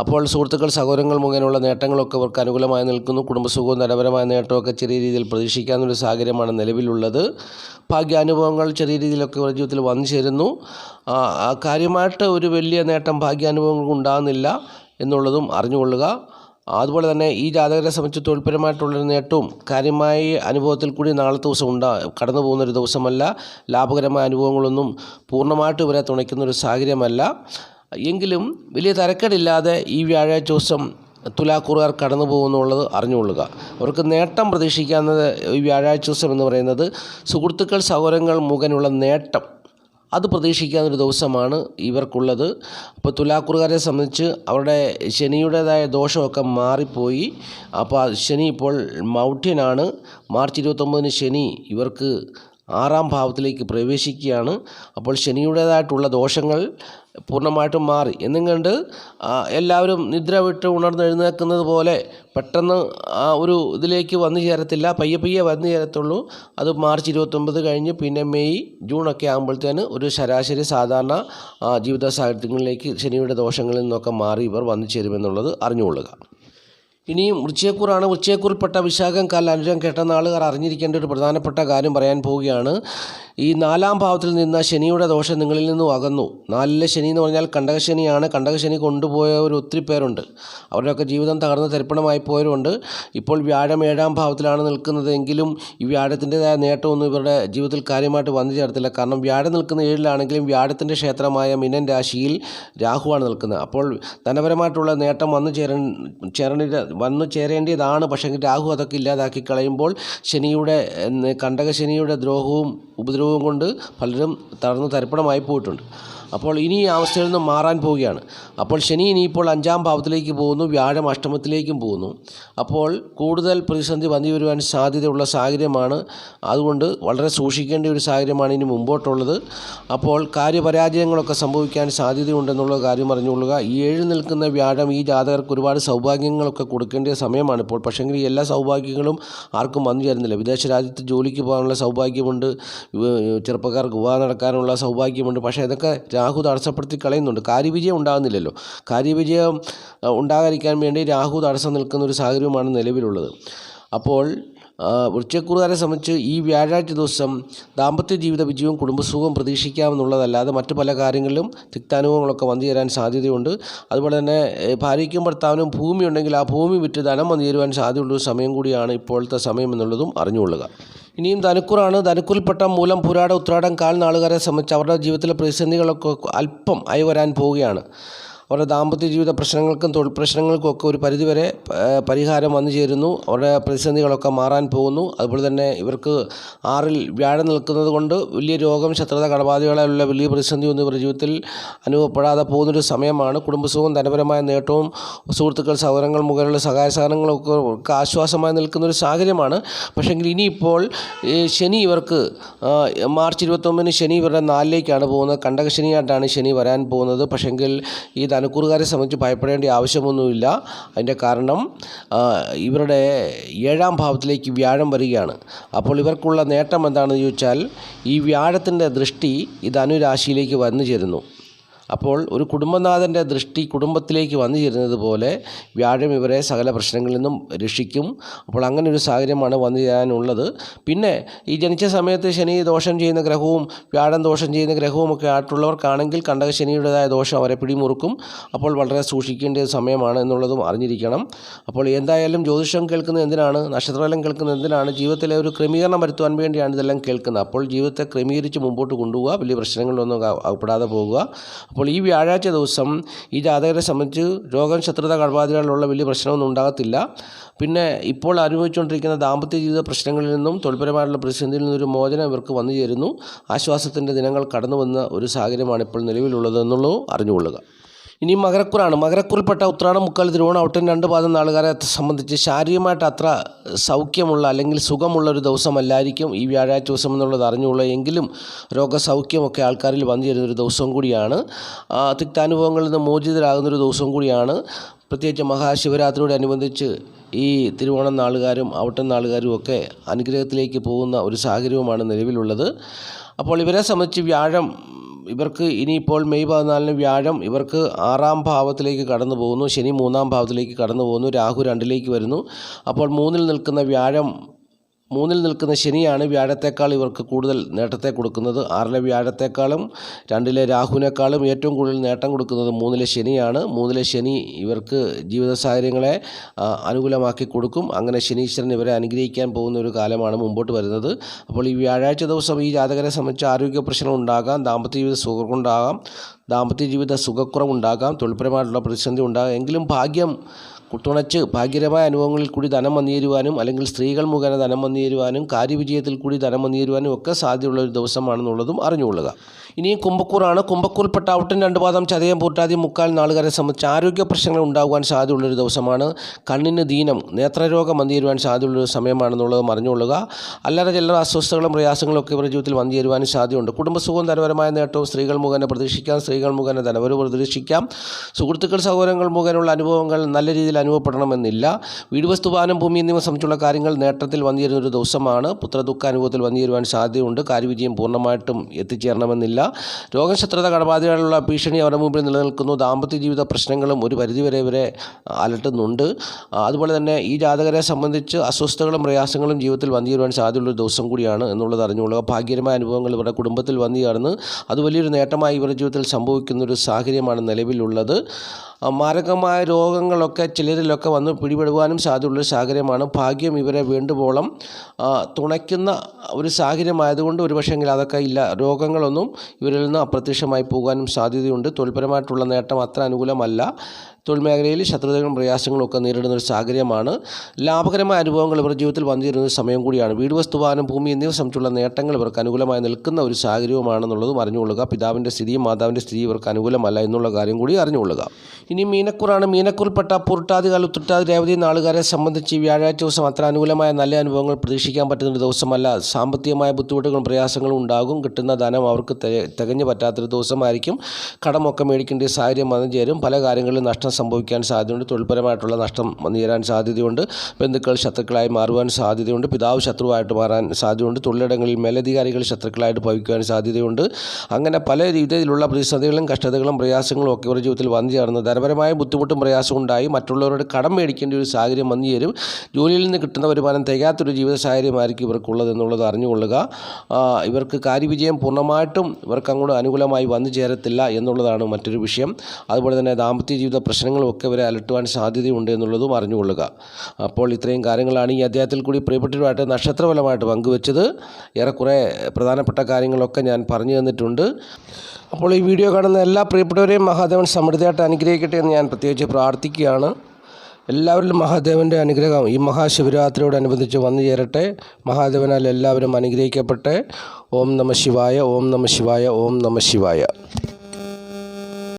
അപ്പോൾ സുഹൃത്തുക്കൾ സഹോദരങ്ങൾ മുഖേനയുള്ള നേട്ടങ്ങളൊക്കെ അവർക്ക് അനുകൂലമായി നിൽക്കുന്നു. കുടുംബസുഖവും ധനപരമായ നേട്ടമൊക്കെ ചെറിയ രീതിയിൽ പ്രതീക്ഷിക്കാവുന്നൊരു സാഹചര്യമാണ് നിലവിലുള്ളത്. ഭാഗ്യാനുഭവങ്ങൾ ചെറിയ രീതിയിലൊക്കെ അവരുടെ ജീവിതത്തിൽ വന്നു ചേരുന്നു. കാര്യമായിട്ട് ഒരു വലിയ നേട്ടം ഭാഗ്യാനുഭവങ്ങൾ ഉണ്ടാകുന്നില്ല എന്നുള്ളതും അറിഞ്ഞുകൊള്ളുക. അതുപോലെ തന്നെ ഈ ജാതകരെ സംബന്ധിച്ച് തൊഴിൽപരമായിട്ടുള്ളൊരു നേട്ടവും കാര്യമായ അനുഭവത്തിൽ കൂടി നാളത്തെ ദിവസം ഉണ്ടാ കടന്നു പോകുന്നൊരു ദിവസമല്ല. ലാഭകരമായ അനുഭവങ്ങളൊന്നും പൂർണമായിട്ട് ഇവരെ തുണയ്ക്കുന്നൊരു സാഹചര്യമല്ല. എങ്കിലും വലിയ തരക്കേടില്ലാതെ ഈ വ്യാഴാഴ്ച ദിവസം തുലാക്കൂറുകാർ കടന്നു പോകുന്നുള്ളത് അറിഞ്ഞുകൊള്ളുക. അവർക്ക് നേട്ടം പ്രതീക്ഷിക്കാവുന്നത് ഈ വ്യാഴാഴ്ച ദിവസം എന്ന് പറയുന്നത് സുഹൃത്തുക്കൾ സൗകര്യങ്ങൾ മുഖേനുള്ള നേട്ടം. അത് പ്രതീക്ഷിക്കാവുന്ന ഒരു ദിവസമാണ് ഇവർക്കുള്ളത്. അപ്പോൾ തുലാക്കുറുകാരെ സംബന്ധിച്ച് അവരുടെ ശനിയുടേതായ ദോഷമൊക്കെ മാറിപ്പോയി. അപ്പോൾ ശനി ഇപ്പോൾ മൗഢ്യനാണ്. മാർച്ച് ഇരുപത്തൊമ്പതിന് ശനി ഇവർക്ക് ആറാം ഭാവത്തിലേക്ക് പ്രവേശിക്കുകയാണ്. അപ്പോൾ ശനിയുടേതായിട്ടുള്ള ദോഷങ്ങൾ പൂർണമായിട്ടും മാറി. എന്നും കണ്ട് എല്ലാവരും നിദ്ര വിട്ട് ഉണർന്ന് എഴുന്നേൽക്കുന്നത് പോലെ പെട്ടെന്ന് ആ ഒരു ഇതിലേക്ക് വന്നു ചേരത്തില്ല. പയ്യെ പയ്യെ വന്നു ചേരത്തുള്ളൂ. അത് മാർച്ച് ഇരുപത്തൊമ്പത് കഴിഞ്ഞ് പിന്നെ മെയ് ജൂൺ ഒക്കെ ആകുമ്പോഴത്തേന് ഒരു ശരാശരി സാധാരണ ജീവിത സാഹചര്യങ്ങളിലേക്ക് ശനിയുടെ ദോഷങ്ങളിൽ നിന്നൊക്കെ മാറി ഇവർ വന്നു ചേരുമെന്നുള്ളത് അറിഞ്ഞുകൊള്ളുക. ഇനിയും വൃശ്ചയക്കൂറാണ് വൃശ്ചയക്കൂറിൽപ്പെട്ട വിശാഖം കാല അനുജം കേട്ട നാളുകാർ അറിഞ്ഞിരിക്കേണ്ട ഒരു പ്രധാനപ്പെട്ട കാര്യം പറയാൻ പോവുകയാണ്. ഈ നാലാം ഭാവത്തിൽ നിന്ന് ശനിയുടെ ദോഷം നിങ്ങളിൽ നിന്നും അകന്നു. നാലിലെ ശനി എന്ന് പറഞ്ഞാൽ കണ്ടകശനിയാണ്. കണ്ടകശനി കൊണ്ടുപോയ ഒരു ഒത്തിരി പേരുണ്ട്. അവരുടെയൊക്കെ ജീവിതം തകർന്ന് തരിപ്പണമായി പോയവരുണ്ട്. ഇപ്പോൾ വ്യാഴം ഏഴാം ഭാവത്തിലാണ് നിൽക്കുന്നതെങ്കിലും ഈ വ്യാഴത്തിന്റെതായ നേട്ടമൊന്നും ഇവരുടെ ജീവിതത്തിൽ കാര്യമായിട്ട് വന്നു ചേർത്തില്ല. കാരണം വ്യാഴം നിൽക്കുന്ന ഏഴിലാണെങ്കിലും വ്യാഴത്തിന്റെ ക്ഷേത്രമായ മിനൻ രാശിയിൽ രാഹുവാണ് നിൽക്കുന്നത്. അപ്പോൾ ധനപരമായിട്ടുള്ള നേട്ടം വന്നു ചേരൻ ചേരേണ്ട വന്നു ചേരേണ്ടതാണ്. പക്ഷേ രാഹു അതൊക്കെ ഇല്ലാതാക്കി കളയുമ്പോൾ ശനിയുടെ കണ്ടകശനിയുടെ കണ്ടക ശനിയുടെ ദ്രോഹവും ഉപദ്രവവും കൊണ്ട് പലരും തളർന്ന് തരിപ്പണമായി പോയിട്ടുണ്ട്. അപ്പോൾ ഇനി ഈ അവസ്ഥയിൽ നിന്ന് മാറാൻ പോവുകയാണ്. അപ്പോൾ ശനി ഇനിയിപ്പോൾ അഞ്ചാം ഭാവത്തിലേക്ക് പോകുന്നു വ്യാഴം അഷ്ടമത്തിലേക്കും പോകുന്നു. അപ്പോൾ കൂടുതൽ പ്രതിസന്ധി വന്നു വരുവാൻ സാധ്യതയുള്ള സാഹചര്യമാണ്. അതുകൊണ്ട് വളരെ സൂക്ഷിക്കേണ്ട ഒരു സാഹചര്യമാണ് ഇനി മുമ്പോട്ടുള്ളത്. അപ്പോൾ കാര്യപരാജയങ്ങളൊക്കെ സംഭവിക്കാൻ സാധ്യതയുണ്ടെന്നുള്ള കാര്യം അറിഞ്ഞുകൊള്ളുക. ഈ ഏഴ് നിൽക്കുന്ന വ്യാഴം ഈ ജാതകർക്ക് ഒരുപാട് സൗഭാഗ്യങ്ങളൊക്കെ കൊടുക്കേണ്ട സമയമാണ് ഇപ്പോൾ. പക്ഷേങ്കിൽ എല്ലാ സൗഭാഗ്യങ്ങളും ആർക്കും വന്നു ചേരുന്നില്ല. വിദേശ രാജ്യത്ത് ജോലിക്ക് പോകാനുള്ള സൗഭാഗ്യമുണ്ട് ചെറുപ്പക്കാർക്ക് വിവാഹം നടക്കാനുള്ള സൗഭാഗ്യമുണ്ട്. പക്ഷേ അതൊക്കെ രാഹു തടസ്സപ്പെടുത്തി കളയുന്നുണ്ട്. കാര്യവിജയം ഉണ്ടാകുന്നില്ലല്ലോ. കാര്യവിജയം ഉണ്ടാകാതിരിക്കാൻ വേണ്ടി രാഹു തടസ്സം നിൽക്കുന്ന ഒരു സാഹചര്യമാണ് നിലവിലുള്ളത്. അപ്പോൾ ആ, വൃശ്ചികക്കൂറുകാരെ സംബന്ധിച്ച് ഈ വ്യാഴാഴ്ച ദിവസം ദാമ്പത്യ ജീവിത വിജയവും കുടുംബസുഖവും പ്രതീക്ഷിക്കാമെന്നുള്ളതല്ലാതെ മറ്റു പല കാര്യങ്ങളിലും തിക്താനുഭവങ്ങളൊക്കെ വന്നു ചേരാൻ സാധ്യതയുണ്ട്. അതുപോലെ തന്നെ ഭാര്യയ്ക്കും ഭർത്താവിനും ഭൂമി ഉണ്ടെങ്കിൽ ആ ഭൂമി വിറ്റ് ധനം വന്നു ചേരുവാൻ സാധ്യതയുള്ള സമയം കൂടിയാണ് ഇപ്പോഴത്തെ സമയം എന്നുള്ളതും അറിഞ്ഞുകൊള്ളുക. ഇനിയും ധനുക്കൂറാണ്. ധനുക്കൂറിൽപ്പെട്ട മൂലം പുരാട ഉത്രാടം കാൽ നാളുകാരെ സംബന്ധിച്ച് അവരുടെ ജീവിതത്തിലെ പ്രതിസന്ധികളൊക്കെ അല്പം ആയി വരാൻ പോവുകയാണ്. അവരുടെ ദാമ്പത്യ ജീവിത പ്രശ്നങ്ങൾക്കും തൊഴിൽ പ്രശ്നങ്ങൾക്കും ഒക്കെ ഒരു പരിധിവരെ പരിഹാരം വന്നു ചേരുന്നു. അവരുടെ പ്രതിസന്ധികളൊക്കെ മാറാൻ പോകുന്നു. അതുപോലെ തന്നെ ഇവർക്ക് ആറിൽ വ്യാഴം നിൽക്കുന്നത് കൊണ്ട് വലിയ രോഗം ശത്രുത കടബാധകളായുള്ള വലിയ പ്രതിസന്ധി ഒന്നും ഇവരുടെ ജീവിതത്തിൽ അനുഭവപ്പെടാതെ പോകുന്നൊരു സമയമാണ്. കുടുംബസുഖവും ധനപരമായ നേട്ടവും സുഹൃത്തുക്കൾ സഹോദരങ്ങൾ മുഖേനയുള്ള സഹായ സഹകരണങ്ങളൊക്കെ ആശ്വാസമായി നിൽക്കുന്നൊരു സാഹചര്യമാണ്. പക്ഷേങ്കിൽ ഇനിയിപ്പോൾ ശനി ഇവർക്ക് മാർച്ച് ഇരുപത്തൊമ്പതിന് ശനി ഇവരുടെ നാലിലേക്കാണ് പോകുന്നത്. കണ്ടകശനിയായിട്ടാണ് ശനി വരാൻ പോകുന്നത്. പക്ഷേങ്കിൽ ഈ ധനുക്കൂറുകാരെ സംബന്ധിച്ച് ഭയപ്പെടേണ്ട ആവശ്യമൊന്നുമില്ല. അതിന്റെ കാരണം ഇവരുടെ ഏഴാം ഭാവത്തിലേക്ക് വ്യാഴം വരികയാണ്. അപ്പോൾ ഇവർക്കുള്ള നേട്ടം എന്താണെന്ന് ചോദിച്ചാൽ ഈ വ്യാഴത്തിന്റെ ദൃഷ്ടി ഈ ധനുരാശിയിലേക്ക് വന്നു ചേരുന്നു. അപ്പോൾ ഒരു കുടുംബനാഥന്റെ ദൃഷ്ടി കുടുംബത്തിലേക്ക് വന്നു ചേരുന്നത് പോലെ വ്യാഴം ഇവരെ സകല പ്രശ്നങ്ങളിൽ നിന്നും രക്ഷിക്കും. അപ്പോൾ അങ്ങനെ ഒരു സാഹചര്യമാണ് വന്നു ചേരാനുള്ളത്. പിന്നെ ഈ ജനിച്ച സമയത്ത് ശനി ദോഷം ചെയ്യുന്ന ഗ്രഹവും വ്യാഴം ദോഷം ചെയ്യുന്ന ഗ്രഹവും ഒക്കെ ആയിട്ടുള്ളവർക്കാണെങ്കിൽ കണ്ടക ശനിയുടേതായ ദോഷം അവരെ പിടിമുറുക്കും. അപ്പോൾ വളരെ സൂക്ഷിക്കേണ്ട സമയമാണ് എന്നുള്ളതും അറിഞ്ഞിരിക്കണം. അപ്പോൾ എന്തായാലും ജ്യോതിഷം കേൾക്കുന്നത് എന്തിനാണ്? നക്ഷത്രഫലം കേൾക്കുന്നത് എന്തിനാണ്? ജീവിതത്തിലെ ഒരു ക്രമീകരണം വരുത്തുവാൻ വേണ്ടിയാണ് ഇതെല്ലാം കേൾക്കുന്നത്. അപ്പോൾ ജീവിതത്തെ ക്രമീകരിച്ച് മുമ്പോട്ട് കൊണ്ടുപോകുക വലിയ പ്രശ്നങ്ങളൊന്നും പെടാതെ പോകുക അപ്പോൾ ഈ വ്യാഴാഴ്ച ദിവസം ഈ ജാതകരെ സംബന്ധിച്ച് രോഗം ശത്രുത കടബാധകളിലുള്ള വലിയ പ്രശ്നമൊന്നും ഉണ്ടാകത്തില്ല. പിന്നെ ഇപ്പോൾ അനുഭവിച്ചുകൊണ്ടിരിക്കുന്ന ദാമ്പത്യ ജീവിത പ്രശ്നങ്ങളിൽ നിന്നും തൊഴിൽപരമായിട്ടുള്ള പ്രതിസന്ധിയിൽ നിന്നൊരു മോചനം ഇവർക്ക് വന്നു ചേരുന്നു. ആശ്വാസത്തിന്റെ ദിനങ്ങൾ കടന്നു വന്ന ഒരു സാഹചര്യമാണ് ഇപ്പോൾ നിലവിലുള്ളത് എന്നുള്ളത് അറിഞ്ഞുകൊള്ളുക. ഇനി മകരക്കുറാണ്. മകരക്കുറിൽപ്പെട്ട ഉത്രാടം മുക്കാൽ തിരുവോണം ഔട്ടൻ രണ്ട് പാദം നാളുകാരെ സംബന്ധിച്ച് ശാരീരികമായിട്ട് അത്ര സൗഖ്യമുള്ള അല്ലെങ്കിൽ സുഖമുള്ള ഒരു ദിവസമല്ലായിരിക്കും ഈ വ്യാഴാഴ്ച ദിവസം എന്നുള്ളത് അറിഞ്ഞുള്ള എങ്കിലും രോഗസൗഖ്യമൊക്കെ ആൾക്കാരിൽ വന്നു ചേരുന്ന ഒരു കൂടിയാണ്. തിക്താനുഭവങ്ങളിൽ നിന്ന് മോചിതരാകുന്ന ഒരു കൂടിയാണ്. പ്രത്യേകിച്ച് മഹാശിവരാത്രിയോടനുബന്ധിച്ച് ഈ തിരുവോണം നാളുകാരും ഔട്ടൻ നാളുകാരും ഒക്കെ അനുഗ്രഹത്തിലേക്ക് പോകുന്ന ഒരു സാഹചര്യവുമാണ് നിലവിലുള്ളത്. അപ്പോൾ ഇവരെ സംബന്ധിച്ച് വ്യാഴം ഇവർക്ക് ഇനിയിപ്പോൾ മെയ് പതിനാലിന് വ്യാഴം ഇവർക്ക് ആറാം ഭാവത്തിലേക്ക് കടന്നു പോകുന്നു. ശനി മൂന്നാം ഭാവത്തിലേക്ക് കടന്നു പോകുന്നു. രാഹു രണ്ടിലേക്ക് വരുന്നു. അപ്പോൾ മൂന്നിൽ നിൽക്കുന്ന വ്യാഴം മൂന്നിൽ നിൽക്കുന്ന ശനിയാണ് വ്യാഴത്തേക്കാൾ ഇവർക്ക് കൂടുതൽ നേട്ടത്തെ കൊടുക്കുന്നത്. ആറിലെ വ്യാഴത്തേക്കാളും രണ്ടിലെ രാഹുവിനേക്കാളും ഏറ്റവും കൂടുതൽ നേട്ടം കൊടുക്കുന്നത് മൂന്നിലെ ശനിയാണ്. മൂന്നിലെ ശനി ഇവർക്ക് ജീവിത സാഹചര്യങ്ങളെ അനുകൂലമാക്കി കൊടുക്കും. അങ്ങനെ ശനീശ്വരൻ ഇവരെ അനുഗ്രഹിക്കാൻ പോകുന്ന ഒരു കാലമാണ് മുമ്പോട്ട് വരുന്നത്. അപ്പോൾ ഈ വ്യാഴാഴ്ച ദിവസം ഈ ജാതകരെ സംബന്ധിച്ച് ആരോഗ്യ പ്രശ്നം ഉണ്ടാകാം ദാമ്പത്യ ജീവിത സുഖമുണ്ടാകാം ദാമ്പത്യ ജീവിത സുഖക്കുറവുണ്ടാകാം തൊഴിൽപരമായിട്ടുള്ള പ്രതിസന്ധി ഉണ്ടാകാം. എങ്കിലും ഭാഗ്യം തുണച്ച് ഭാഗ്യരമായ അനുഭവങ്ങളിൽ കൂടി ധനം വന്നു ചേരുവാനും അല്ലെങ്കിൽ സ്ത്രീകൾ മുഖേന ധനം വന്നു ചേരുവാനും കാര്യവിജയത്തിൽ കൂടി ധനം വന്നു ചേരുവാനും ഒക്കെ സാധ്യതയുള്ള ഒരു ദിവസമാണെന്നുള്ളതും അറിഞ്ഞുകൊള്ളുക. ഇനി കുംഭക്കൂറാണ്. കുംഭക്കൂറിൽപ്പെട്ട ഔട്ടൻ രണ്ട് പാദം ചതയം പൂട്ടാതി മുക്കാൽ നാളുകാരെ സംബന്ധിച്ച് ആരോഗ്യ പ്രശ്നങ്ങൾ ഉണ്ടാകുവാൻ സാധ്യതയുള്ളൊരു ദിവസമാണ്. കണ്ണിന് ദീനം നേത്രരോഗം വന്നു ചേരുവാൻ സാധ്യതയുള്ളൊരു സമയമാണെന്നുള്ളതും അറിഞ്ഞുകൊള്ളുക. അല്ലാതെ ചില അസ്വസ്ഥകളും പ്രയാസങ്ങളും ഒക്കെ ഇവരുടെ ജീവിതത്തിൽ വന്നു ചേരുവാനും സാധ്യതയുണ്ട്. കുടുംബസുഖവും ധനപരമായ നേട്ടവും സ്ത്രീകൾ മുഖേന പ്രതീക്ഷിക്കാം സ്ത്രീകൾ മുഖേന ധനപരവും പ്രതീക്ഷിക്കാം സുഹൃത്തുക്കൾ സഹോദരങ്ങൾ മുഖേനയുള്ള അനുഭവങ്ങൾ നല്ല രീതിയിൽ അനുഭവപ്പെടണമെന്നില്ല. വീട് വസ്തുവാനം ഭൂമി എന്നിവ സംബന്ധിച്ചുള്ള കാര്യങ്ങൾ നേട്ടത്തിൽ വന്നിരുന്ന ഒരു ദിവസമാണ്. പുത്രദുഃഖ അനുഭവത്തിൽ വന്നിരുവാൻ സാധ്യതയുണ്ട്. കാര്യവിജയം പൂർണമായിട്ടും എത്തിച്ചേരണമെന്നില്ല. രോഗശത്രുത കടബാധ്യതകളുള്ള ഭീഷണി അവരുടെ മുമ്പിൽ നിലനിൽക്കുന്നു. ദാമ്പത്യ ജീവിത പ്രശ്നങ്ങളും ഒരു പരിധിവരെ ഇവരെ അലട്ടുന്നുണ്ട്. അതുപോലെ തന്നെ ഈ ജാതകരെ സംബന്ധിച്ച് അസ്വസ്ഥതകളും പ്രയാസങ്ങളും ജീവിതത്തിൽ വന്നിരുവാൻ ചേരുവാൻ സാധ്യതയുള്ള ഒരു ദിവസം കൂടിയാണ് എന്നുള്ളത് അറിഞ്ഞുകൊള്ളുക. ഭാഗ്യകരമായ അനുഭവങ്ങൾ ഇവരുടെ കുടുംബത്തിൽ വന്നു ചേർന്ന് അത് വലിയൊരു നേട്ടമായി ഇവരുടെ ജീവിതത്തിൽ സംഭവിക്കുന്ന ഒരു സാഹചര്യമാണ് നിലവിലുള്ളത്. മാരകമായ രോഗങ്ങളൊക്കെ ചിലരിലൊക്കെ വന്ന് പിടിപെടുവാനും സാധ്യതയുള്ളൊരു സാഹചര്യമാണ്. ഭാഗ്യം ഇവരെ വേണ്ടുവോളം തുണയ്ക്കുന്ന ഒരു സാഹചര്യമായതുകൊണ്ട് ഒരു പക്ഷേങ്കിൽ അതൊക്കെ ഇല്ല. രോഗങ്ങളൊന്നും ഇവരിൽ നിന്ന് അപ്രത്യക്ഷമായി പോകാനും സാധ്യതയുണ്ട്. തൊഴിൽപരമായിട്ടുള്ള നേട്ടം അത്ര അനുകൂലമല്ല. തൊഴിൽ മേഖലയിൽ ശത്രുതകളും പ്രയാസങ്ങളും ഒക്കെ നേരിടുന്ന ഒരു സാഹചര്യമാണ്. ലാഭകരമായ അനുഭവങ്ങൾ ഇവരുടെ ജീവിതത്തിൽ വന്നിരുന്ന സമയം കൂടിയാണ്. വീട് വസ്തുവാനും ഭൂമി എന്നിവ സംബന്ധിച്ചുള്ള നേട്ടങ്ങൾ ഇവർക്ക് അനുകൂലമായി നിൽക്കുന്ന ഒരു സാഹചര്യവുമാണെന്നുള്ളതും അറിഞ്ഞുകൊള്ളുക. പിതാവിന്റെ സ്ഥിതിയും മാതാവിന്റെ സ്ഥിതി ഇവർക്ക് അനുകൂലമല്ല എന്നുള്ള കാര്യം കൂടി അറിഞ്ഞുകൊള്ളുക. ഇനി മീനക്കൂറാണ്. മീനക്കൂറിൽപ്പെട്ട പുരുട്ടാതികാൽ ഉത്രട്ടാതി രേവതി നാളുകാരെ സംബന്ധിച്ച് വ്യാഴാഴ്ച ദിവസം അത്ര അനുകൂലമായ നല്ല അനുഭവങ്ങൾ പ്രതീക്ഷിക്കാൻ പറ്റുന്നൊരു ദിവസമല്ല. സാമ്പത്തികമായ ബുദ്ധിമുട്ടുകളും പ്രയാസങ്ങളും ഉണ്ടാകും. കിട്ടുന്ന ധനം അവർക്ക് തികഞ്ഞു പറ്റാത്തൊരു ദിവസമായിരിക്കും. കടമൊക്കെ മേടിക്കേണ്ട സാഹചര്യം വന്നു ചേരും. പല കാര്യങ്ങളിലും നഷ്ടം സംഭവിക്കാൻ സാധ്യതയുണ്ട്. തൊഴിൽപരമായിട്ടുള്ള നഷ്ടം നേരാൻ സാധ്യതയുണ്ട്. ബന്ധുക്കൾ ശത്രുക്കളായി മാറുവാൻ സാധ്യതയുണ്ട്. പിതാവ് ശത്രുവായിട്ട് മാറാൻ സാധ്യതയുണ്ട്. തൊഴിലിടങ്ങളിൽ മേലധികാരികൾ ശത്രുക്കളായിട്ട് ഭവിക്കുവാൻ സാധ്യതയുണ്ട്. അങ്ങനെ പല രീതിയിലുള്ള പ്രതിസന്ധികളും കഷ്ടതകളും പ്രയാസങ്ങളും ഒക്കെ ഇവരുടെ ജീവിതത്തിൽ വന്നു ചേർന്ന് ധനപരമായ ബുദ്ധിമുട്ടും പ്രയാസവും ഉണ്ടായി. മറ്റുള്ളവരോട് കടം മേടിക്കേണ്ട ഒരു സാഹചര്യം വന്നു ചേരും. ജോലിയിൽ നിന്ന് കിട്ടുന്ന വരുമാനം തികയാത്തൊരു ജീവിത സാഹചര്യമായിരിക്കും ഇവർക്കുള്ളത് എന്നുള്ളത് അറിഞ്ഞുകൊള്ളുക. ഇവർക്ക് കാര്യവിജയം പൂർണമായിട്ടും ഇവർക്ക് അങ്ങോട്ട് അനുകൂലമായി വന്നു ചേരത്തില്ല എന്നുള്ളതാണ് മറ്റൊരു വിഷയം. അതുപോലെ തന്നെ ദാമ്പത്യ ജീവിത പ്രശ്നങ്ങളും ഒക്കെ ഇവരെ അലട്ടുവാൻ സാധ്യതയുണ്ട് എന്നുള്ളതും അറിഞ്ഞുകൊള്ളുക. അപ്പോൾ ഇത്രയും കാര്യങ്ങളാണ് ഈ അദ്ദേഹത്തിൽ കൂടി പ്രിയപ്പെട്ടവരുമായിട്ട് നക്ഷത്രഫലമായിട്ട് പങ്കുവച്ചത്. ഏറെക്കുറെ പ്രധാനപ്പെട്ട കാര്യങ്ങളൊക്കെ ഞാൻ പറഞ്ഞു തന്നിട്ടുണ്ട്. അപ്പോൾ ഈ വീഡിയോ കാണുന്ന എല്ലാ പ്രിയപ്പെട്ടവരെയും മഹാദേവൻ സമൃദ്ധിയായിട്ട് അനുഗ്രഹിക്കട്ടെ എന്ന് ഞാൻ പ്രത്യേകിച്ച് പ്രാർത്ഥിക്കുകയാണ്. എല്ലാവരിലും മഹാദേവന്റെ അനുഗ്രഹം ഈ മഹാശിവരാത്രിയോടനുബന്ധിച്ച് വന്നു ചേരട്ടെ. മഹാദേവനാൽ എല്ലാവരും അനുഗ്രഹിക്കപ്പെട്ടെ. ഓം നമ ശിവായ ഓം നമ ശിവായ ഓം നമ ശിവായ.